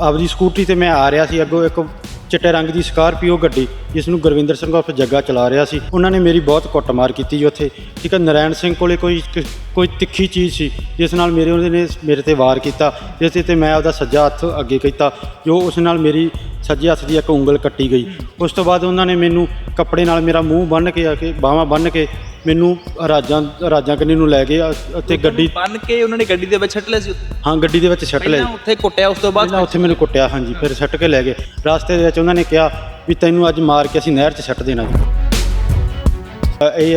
ਆਪਦੀ ਸਕੂਟੀ ਤੇ ਮੈਂ ਆ ਰਿਹਾ ਸੀ ਅੱਗੋਂ ਇੱਕ ਚਿੱਟੇ ਰੰਗ ਦੀ ਸਕਾਰਪੀਓ ਗੱਡੀ। ਜਿਸ ਨੂੰ ਗੁਰਵਿੰਦਰ ਸਿੰਘ ਉਰਫ ਜੱਗਾ ਚਲਾ ਰਿਹਾ ਸੀ। ਉਹਨਾਂ ਨੇ ਮੇਰੀ ਬਹੁਤ ਕੁੱਟਮਾਰ ਕੀਤੀ ਜੀ ਉੱਥੇ। ਠੀਕ ਹੈ ਨਰੈਣ ਸਿੰਘ ਕੋਲੇ ਕੋਈ ਕੋਈ ਤਿੱਖੀ ਚੀਜ਼ ਸੀ ਜਿਸ ਨਾਲ ਮੇਰੇ ਉਹਦੇ ਨੇ ਮੇਰੇ ਤੇ ਵਾਰ ਕੀਤਾ ਜਿਸ ਤੇ ਮੈਂ ਉਹਦਾ ਸੱਜਾ ਹੱਥ ਅੱਗੇ ਕੀਤਾ ਜੋ ਉਸ ਨਾਲ ਮੇਰੀ ਸੱਜੇ ਹੱਥ ਦੀ ਇੱਕ ਉਂਗਲ ਕੱਟੀ ਗਈ। ਉਸ ਤੋਂ ਬਾਅਦ ਉਹਨਾਂ ਨੇ ਮੈਨੂੰ ਕੱਪੜੇ ਨਾਲ ਮੇਰਾ ਮੂੰਹ ਬੰਨ੍ਹ ਕੇ ਆ ਕੇ ਬਾਹਾਂ ਬੰਨ੍ਹ ਕੇ ਮੈਨੂੰ ਰਾਜਾਂ ਰਾਜਾਂ ਕੰਨੀ ਨੂੰ ਲੈ ਗਏ ਅ- ਅਤੇ ਗੱਡੀ ਬੰਨ ਕੇ ਉਹਨਾਂ ਨੇ ਗੱਡੀ ਦੇ ਵਿੱਚ ਛੱਟ ਲਿਆ ਸੀ? ਹਾਂ ਗੱਡੀ ਦੇ ਵਿੱਚ ਲਈ ਪਹਿਲਾਂ ਉੱਥੇ ਕੁੱਟਿਆ ਉਸ ਤੋਂ ਬਾਅਦ ਉੱਥੇ ਮੈਨੂੰ ਕੁੱਟਿਆ ਹਾਂਜੀ ਫਿਰ ਸੱਟ ਕੇ ਲੈ ਗਏ। ਰਾਸਤੇ ਦੇ ਵਿੱਚ ਉਹਨਾਂ ਨੇ ਕਿਹਾ ਵੀ ਤੈਨੂੰ ਅੱਜ ਮਾਰ ਕੇ ਅਸੀਂ ਨਹਿਰ 'ਚ ਸੱਟ ਦੇਣਾ ਜੀ।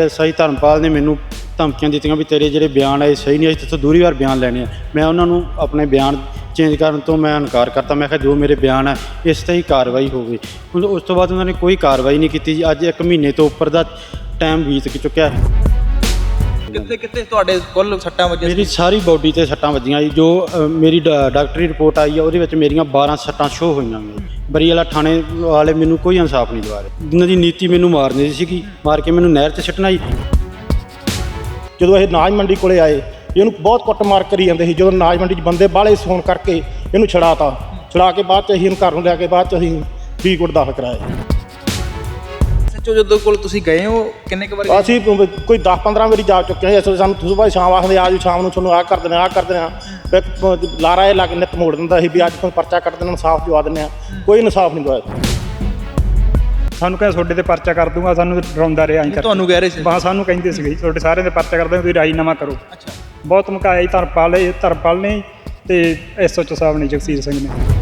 ਸਹੀ ਧਰਮਪਾਲ ਨੇ ਮੈਨੂੰ ਧਮਕੀਆਂ ਦਿੱਤੀਆਂ ਵੀ ਤੇਰੇ ਜਿਹੜੇ ਬਿਆਨ ਆ, ਇਹ ਸਹੀ ਨਹੀਂ, ਅਸੀਂ ਤੇਥੋਂ ਦੂਰੀ ਵਾਰ ਬਿਆਨ ਲੈਣੇ ਆ। ਮੈਂ ਉਹਨਾਂ ਨੂੰ ਆਪਣੇ ਬਿਆਨ ਚੇਂਜ ਕਰਨ ਤੋਂ ਮੈਂ ਇਨਕਾਰ ਕਰਤਾ। ਮੈਂ ਕਿਹਾ, ਜੋ ਮੇਰੇ ਬਿਆਨ ਹੈ ਇਸ ਤੇ ਹੀ ਕਾਰਵਾਈ ਹੋਵੇ ਉਸ ਤੋਂ ਬਾਅਦ ਉਹਨਾਂ ਨੇ ਕੋਈ ਕਾਰਵਾਈ ਨਹੀਂ ਕੀਤੀ ਜੀ। ਅੱਜ ਇੱਕ ਮਹੀਨੇ ਤੋਂ ਉੱਪਰ ਦਾ ਟਾਈਮ ਬੀਤ ਚੁੱਕਿਆ ਹੈ। ਕਿੱਥੇ ਕਿੱਥੇ ਤੁਹਾਡੇ ਕੁੱਲ ਸੱਟਾਂ ਵੱਜੀਆਂ ਮੇਰੀ ਸਾਰੀ ਬਾਡੀ ਤੇ ਸੱਟਾਂ ਵੱਜੀਆਂ ਜੀ। ਜੋ ਅ, ਮੇਰੀ ਡਾ- ਡਾਕਟਰੀ ਰਿਪੋਰਟ ਆਈ ਆ ਉਹਦੇ ਵਿੱਚ ਮੇਰੀਆਂ 12 ਸੱਟਾਂ ਸ਼ੋ ਹੋਈਆਂ ਨੇ ਬਰੀ ਵਾਲਾ ਥਾਣੇ ਵਾਲੇ ਮੈਨੂੰ ਕੋਈ ਇਨਸਾਫ ਨਹੀਂ ਦਵਾ ਰਹੇ। ਇਹਨਾਂ ਦੀ ਨੀਤੀ ਮੈਨੂੰ ਮਾਰਨੀ ਸੀਗੀ ਮਾਰ ਕੇ ਮੈਨੂੰ ਨਹਿਰ 'ਚ ਸਿੱਟਣਾ ਜੀ। ਜਦੋਂ ਇਹ ਨਾਜ ਮੰਡੀ ਕੋਲੇ ਆਏ ਇਹਨੂੰ ਬਹੁਤ ਕੁੱਟਮਾਰ ਕਰੀ ਜਾਂਦੇ ਸੀ। ਜਦੋਂ ਨਾਜ ਮੰਡੀ 'ਚ ਬੰਦੇ ਬਾਹਲੇ ਸੌਣ ਕਰਕੇ ਇਹਨੂੰ ਛੜਾਤਾ ਛੜਾ ਕੇ ਬਾਅਦ 'ਚ ਅਸੀਂ ਇਹਨੂੰ ਘਰ ਨੂੰ ਲਿਆ ਕੇ ਬਾਅਦ 'ਚ ਅਸੀਂ ਫਰੀਦਕੋਟ ਦਾਖਲ ਕਰਾਇਆ ਸੱਚੋ ਜਦੋਂ ਕੋਲ ਤੁਸੀਂ ਗਏ ਹੋ ਕਿੰਨੇ ਕੁ ਵਾਰੀ ਅਸੀਂ ਕੋਈ 10-15 ਵਾਰੀ ਜਾ ਚੁੱਕੇ ਹਾਂ ਇਸ ਵੇਲੇ ਸਾਨੂੰ ਸੁਬਾਹ ਸ਼ਾਮ ਆਖਦੇ ਆ ਜੀ ਸ਼ਾਮ ਨੂੰ ਤੁਹਾਨੂੰ ਆਹ ਕਰ ਦਿੰਦੇ ਆ ਆਹ ਕਰ ਦਿੰਦੇ ਆ ਇੱਕ ਲਾਰਾ ਇਹ ਲੱਗ ਨਿੱਤ ਮੋੜ ਦਿੰਦਾ ਸੀ ਵੀ ਅੱਜ ਕੋਈ ਪਰਚਾ ਕੱਟ ਦੇਣਾ ਇਨਸਾਫ ਦਵਾ ਦਿੰਦੇ ਆ ਕੋਈ ਇਨਸਾਫ ਨਹੀਂ ਦਵਾਇਆ। ਸਾਨੂੰ ਕਹਿੰਦਾ ਤੁਹਾਡੇ ਤੇ ਪਰਚਾ ਕਰ ਦੂੰਗਾ ਸਾਨੂੰ ਡਰਾਉਂਦਾ ਰਿਹਾ ਐਂ ਕਰ ਤੁਹਾਨੂੰ ਕਹਿ ਰਹੇ ਸੀ। ਬਾਹ ਸਾਨੂੰ ਕਹਿੰਦੇ ਸੀਗੇ ਤੁਹਾਡੇ ਸਾਰਿਆਂ ਦੇ ਪਰਚਾ ਕਰ ਦਾਂਗੇ ਤੁਸੀਂ ਰਾਜੀਨਾਮਾ ਕਰੋ। ਅੱਛਾ। ਬਹੁਤ ਮੁਕਾਇਆ ਧਰਪਾਲ ਇਹ ਧਰਪਾਲ ਨੇ ਤੇ ਐਸਓਚ ਸਾਹਿਬ ਨੇ ਜਗਸੀਰ ਸਿੰਘ ਨੇ।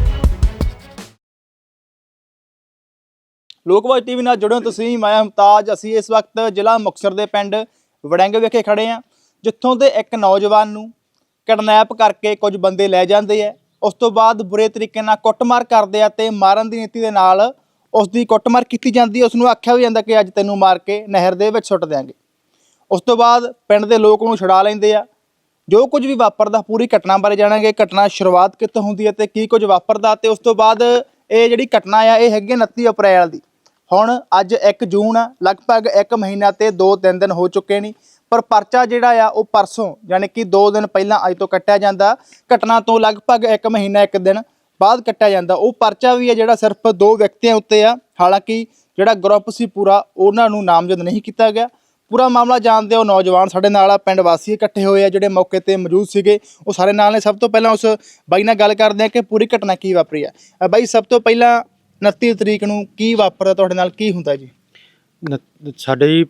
ਲੋਕਵਾਜ ਟੀਵੀ ਨਾਲ ਜੁੜੇ ਹੋ ਤੁਸੀਂ, ਮੈਂ ਮੁਮਤਾਜ। ਅਸੀਂ ਇਸ ਵਕਤ ਜ਼ਿਲ੍ਹਾ ਮੁਕਤਸਰ ਦੇ ਪਿੰਡ ਵੜੈਂਗ ਵਿਖੇ ਖੜੇ ਆ ਜਿੱਥੋਂ ਦੇ ਇੱਕ ਨੌਜਵਾਨ ਨੂੰ ਕਿਡਨੈਪ ਕਰਕੇ ਕੁਝ ਬੰਦੇ ਲੈ ਜਾਂਦੇ ਆ। ਉਸ ਤੋਂ ਬਾਅਦ ਬੁਰੇ ਤਰੀਕੇ ਨਾਲ ਕੁੱਟਮਾਰ ਕਰਦੇ ਆ ਤੇ ਮਾਰਨ ਦੀ ਨੀਤੀ ਦੇ ਨਾਲ ਉਸ ਦੀ ਕੁੱਟਮਾਰ ਕੀਤੀ ਜਾਂਦੀ ਹੈ ਉਸ ਨੂੰ ਆਖਿਆ ਵੀ ਜਾਂਦਾ ਕਿ ਅੱਜ ਤੈਨੂੰ ਮਾਰ ਕੇ ਨਹਿਰ ਦੇ ਵਿੱਚ ਸੁੱਟ ਦਿਆਂਗੇ। ਉਸ ਤੋਂ ਬਾਅਦ ਪਿੰਡ ਦੇ ਲੋਕ ਨੂੰ ਛੁਡਾ ਲੈਂਦੇ ਆ। ਜੋ ਕੁਝ ਵੀ ਵਾਪਰਦਾ, ਪੂਰੀ ਘਟਨਾ ਬਾਰੇ ਜਾਣਾਂਗੇ, ਘਟਨਾ ਸ਼ੁਰੂਆਤ ਕਿੱਥੋਂ ਹੁੰਦੀ ਹੈ ਤੇ ਕੀ ਕੁਝ ਵਾਪਰਦਾ ਤੇ ਉਸ ਤੋਂ ਬਾਅਦ ਇਹ ਜਿਹੜੀ ਘਟਨਾ ਆ, ਇਹ ਹੈਗੀ ਹੈ 29 ਅਪ੍ਰੈਲ ਦੀ। ਹੁਣ ਅੱਜ 1 ਜੂਨ ਆ ਲਗਭਗ 1 ਮਹੀਨਾ ਤੇ 2-3 ਦਿਨ ਹੋ ਚੁੱਕੇ ਨੇ, ਪਰ ਪਰਚਾ ਜਿਹੜਾ ਆ ਉਹ ਪਰਸੋਂ, ਯਾਨੀ ਕਿ 2 ਦਿਨ ਪਹਿਲਾਂ ਅੱਜ ਤੋਂ ਕੱਟਿਆ ਜਾਂਦਾ। ਘਟਨਾ ਤੋਂ ਲਗਭਗ 1 ਮਹੀਨਾ 1 ਦਿਨ ਬਾਅਦ ਕੱਟਿਆ ਜਾਂਦਾ। ਉਹ ਪਰਚਾ ਵੀ ਹੈ ਜਿਹੜਾ ਸਿਰਫ ਦੋ ਵਿਅਕਤੀਆਂ ਉੱਤੇ ਆ। ਹਾਲਾਂਕਿ ਜਿਹੜਾ ਗਰੁੱਪ ਸੀ ਪੂਰਾ, ਉਹਨਾਂ ਨੂੰ ਨਾਮਜ਼ਦ ਨਹੀਂ ਕੀਤਾ ਗਿਆ। ਪੂਰਾ ਮਾਮਲਾ ਜਾਣਦੇ ਹੋ, ਨੌਜਵਾਨ ਸਾਡੇ ਨਾਲ ਆ, ਪਿੰਡ ਵਾਸੀ ਇਕੱਠੇ ਹੋਏ ਆ, ਜਿਹੜੇ ਮੌਕੇ ਤੇ ਮੌਜੂਦ ਸੀਗੇ। ਉਹ ਸਾਰੇ ਨਾਲ ਨੇ। ਸਭ ਤੋਂ ਪਹਿਲਾਂ ਉਸ ਬਾਈ ਨਾਲ ਗੱਲ ਕਰਦੇ ਆ ਕਿ ਪੂਰੀ ਘਟਨਾ ਕੀ ਵਾਪਰੀ ਆ। ਬਾਈ, ਸਭ ਤੋਂ ਪਹਿਲਾਂ 29 ਤਰੀਕ ਨੂੰ ਕੀ ਵਾਪਰਦਾ ਤੁਹਾਡੇ ਨਾਲ? ਕੀ ਹੁੰਦਾ ਜੀ? ਨ- ਸਾਡੇ ਜੀ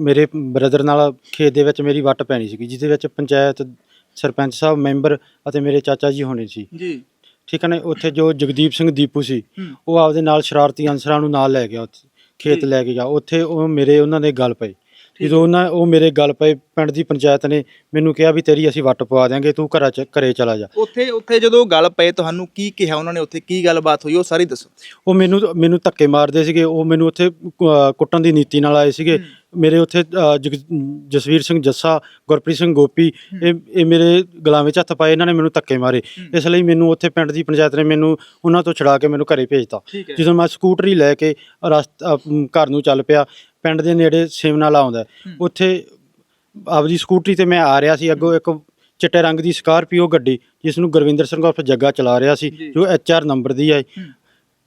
ਮੇਰੇ ਬ੍ਰਦਰ ਨਾਲ ਖੇਤ ਦੇ ਵਿੱਚ ਮੇਰੀ ਵੱਟ ਪੈਣੀ ਸੀਗੀ ਜਿਹਦੇ ਵਿੱਚ ਪੰਚਾਇਤ ਸਰਪੰਚ ਸਾਹਿਬ ਮੈਂਬਰ ਅਤੇ ਮੇਰੇ ਚਾਚਾ ਜੀ ਹੋਣੇ ਸੀ। ਜੀ। ਠੀਕ ਹੈ ਨਾ? ਉੱਥੇ ਜੋ ਜਗਦੀਪ ਸਿੰਘ ਦੀਪੂ ਸੀ ਹੂੰ। ਉਹ ਆਪਦੇ ਨਾਲ ਸ਼ਰਾਰਤੀ ਅਨਸਰਾਂ ਨੂੰ ਨਾਲ ਲੈ ਗਿਆ ਉੱਥੇ ਖੇਤ ਜੀ। ਲੈ ਕੇ ਗਿਆ। ਉੱਥੇ ਉਹ ਮੇਰੇ ਉਹਨਾਂ ਦੇ ਗੱਲ ਪਏ। ਜਦੋਂ ਉਹਨਾਂ ਉਹ ਮੇਰੇ ਗੱਲ ਪਏ ਪਿੰਡ ਦੀ ਪੰਚਾਇਤ ਨੇ ਮੈਨੂੰ ਕਿਹਾ ਵੀ ਤੇਰੀ ਅਸੀਂ ਵੱਟ ਪਵਾ ਦਿਆਂਗੇ ਤੂੰ ਘਰਾਂ ਚ ਘਰੇ ਚਲਾ ਜਾ। ਉੱਥੇ ਉੱਥੇ ਜਦੋਂ ਗੱਲ ਪਏ ਤੁਹਾਨੂੰ ਕੀ ਕਿਹਾ ਉਹਨਾਂ ਨੇ ਉੱਥੇ ਕੀ ਗੱਲਬਾਤ ਹੋਈ ਉਹ ਸਾਰੀ ਦੱਸੋ। ਉਹ ਮੈਨੂੰ ਮੈਨੂੰ ਧੱਕੇ ਮਾਰਦੇ ਸੀਗੇ ਉਹ ਮੈਨੂੰ ਉੱਥੇ ਕੁੱਟਣ ਦੀ ਨੀਤੀ ਨਾਲ ਆਏ ਸੀਗੇ। ਮੇਰੇ ਉੱਥੇ ਜਗ- ਜਸਵੀਰ ਸਿੰਘ ਜੱਸਾ ਗੁਰਪ੍ਰੀਤ ਸਿੰਘ ਗੋਪੀ ਇਹ ਇਹ ਮੇਰੇ ਗਲਾਂ ਵਿੱਚ ਹੱਥ ਪਾਏ ਇਹਨਾਂ ਨੇ ਮੈਨੂੰ ਧੱਕੇ ਮਾਰੇ। ਇਸ ਲਈ ਮੈਨੂੰ ਉੱਥੇ ਪਿੰਡ ਦੀ ਪੰਚਾਇਤ ਨੇ ਮੈਨੂੰ ਉਹਨਾਂ ਤੋਂ ਛੁਡਾ ਕੇ ਮੈਨੂੰ ਘਰੇ ਭੇਜਤਾ। ਠੀਕ ਹੈ। ਜਦੋਂ ਮੈਂ ਸਕੂਟਰੀ ਲੈ ਕੇ ਰਸਤਾ ਘਰ ਨੂੰ ਚੱਲ ਪਿਆ ਪਿੰਡ ਦੇ ਨੇੜੇ ਸੇਵਨਾਲਾ ਆਉਂਦਾ ਹੈ। ਉੱਥੇ ਆਪਦੀ ਸਕੂਟਰੀ ਤੇ ਮੈਂ ਆ ਰਿਹਾ ਸੀ ਅੱਗੋਂ ਇੱਕ ਚਿੱਟੇ ਰੰਗ ਦੀ ਸਕਾਰਪੀਓ ਗੱਡੀ ਜਿਸ ਨੂੰ ਗੁਰਵਿੰਦਰ ਸਿੰਘ ਉਰਫ ਜੱਗਾ ਚਲਾ ਰਿਹਾ ਸੀ ਜੀ। ਜੋ ਐਚਆਰ ਨੰਬਰ ਦੀ ਹੈ।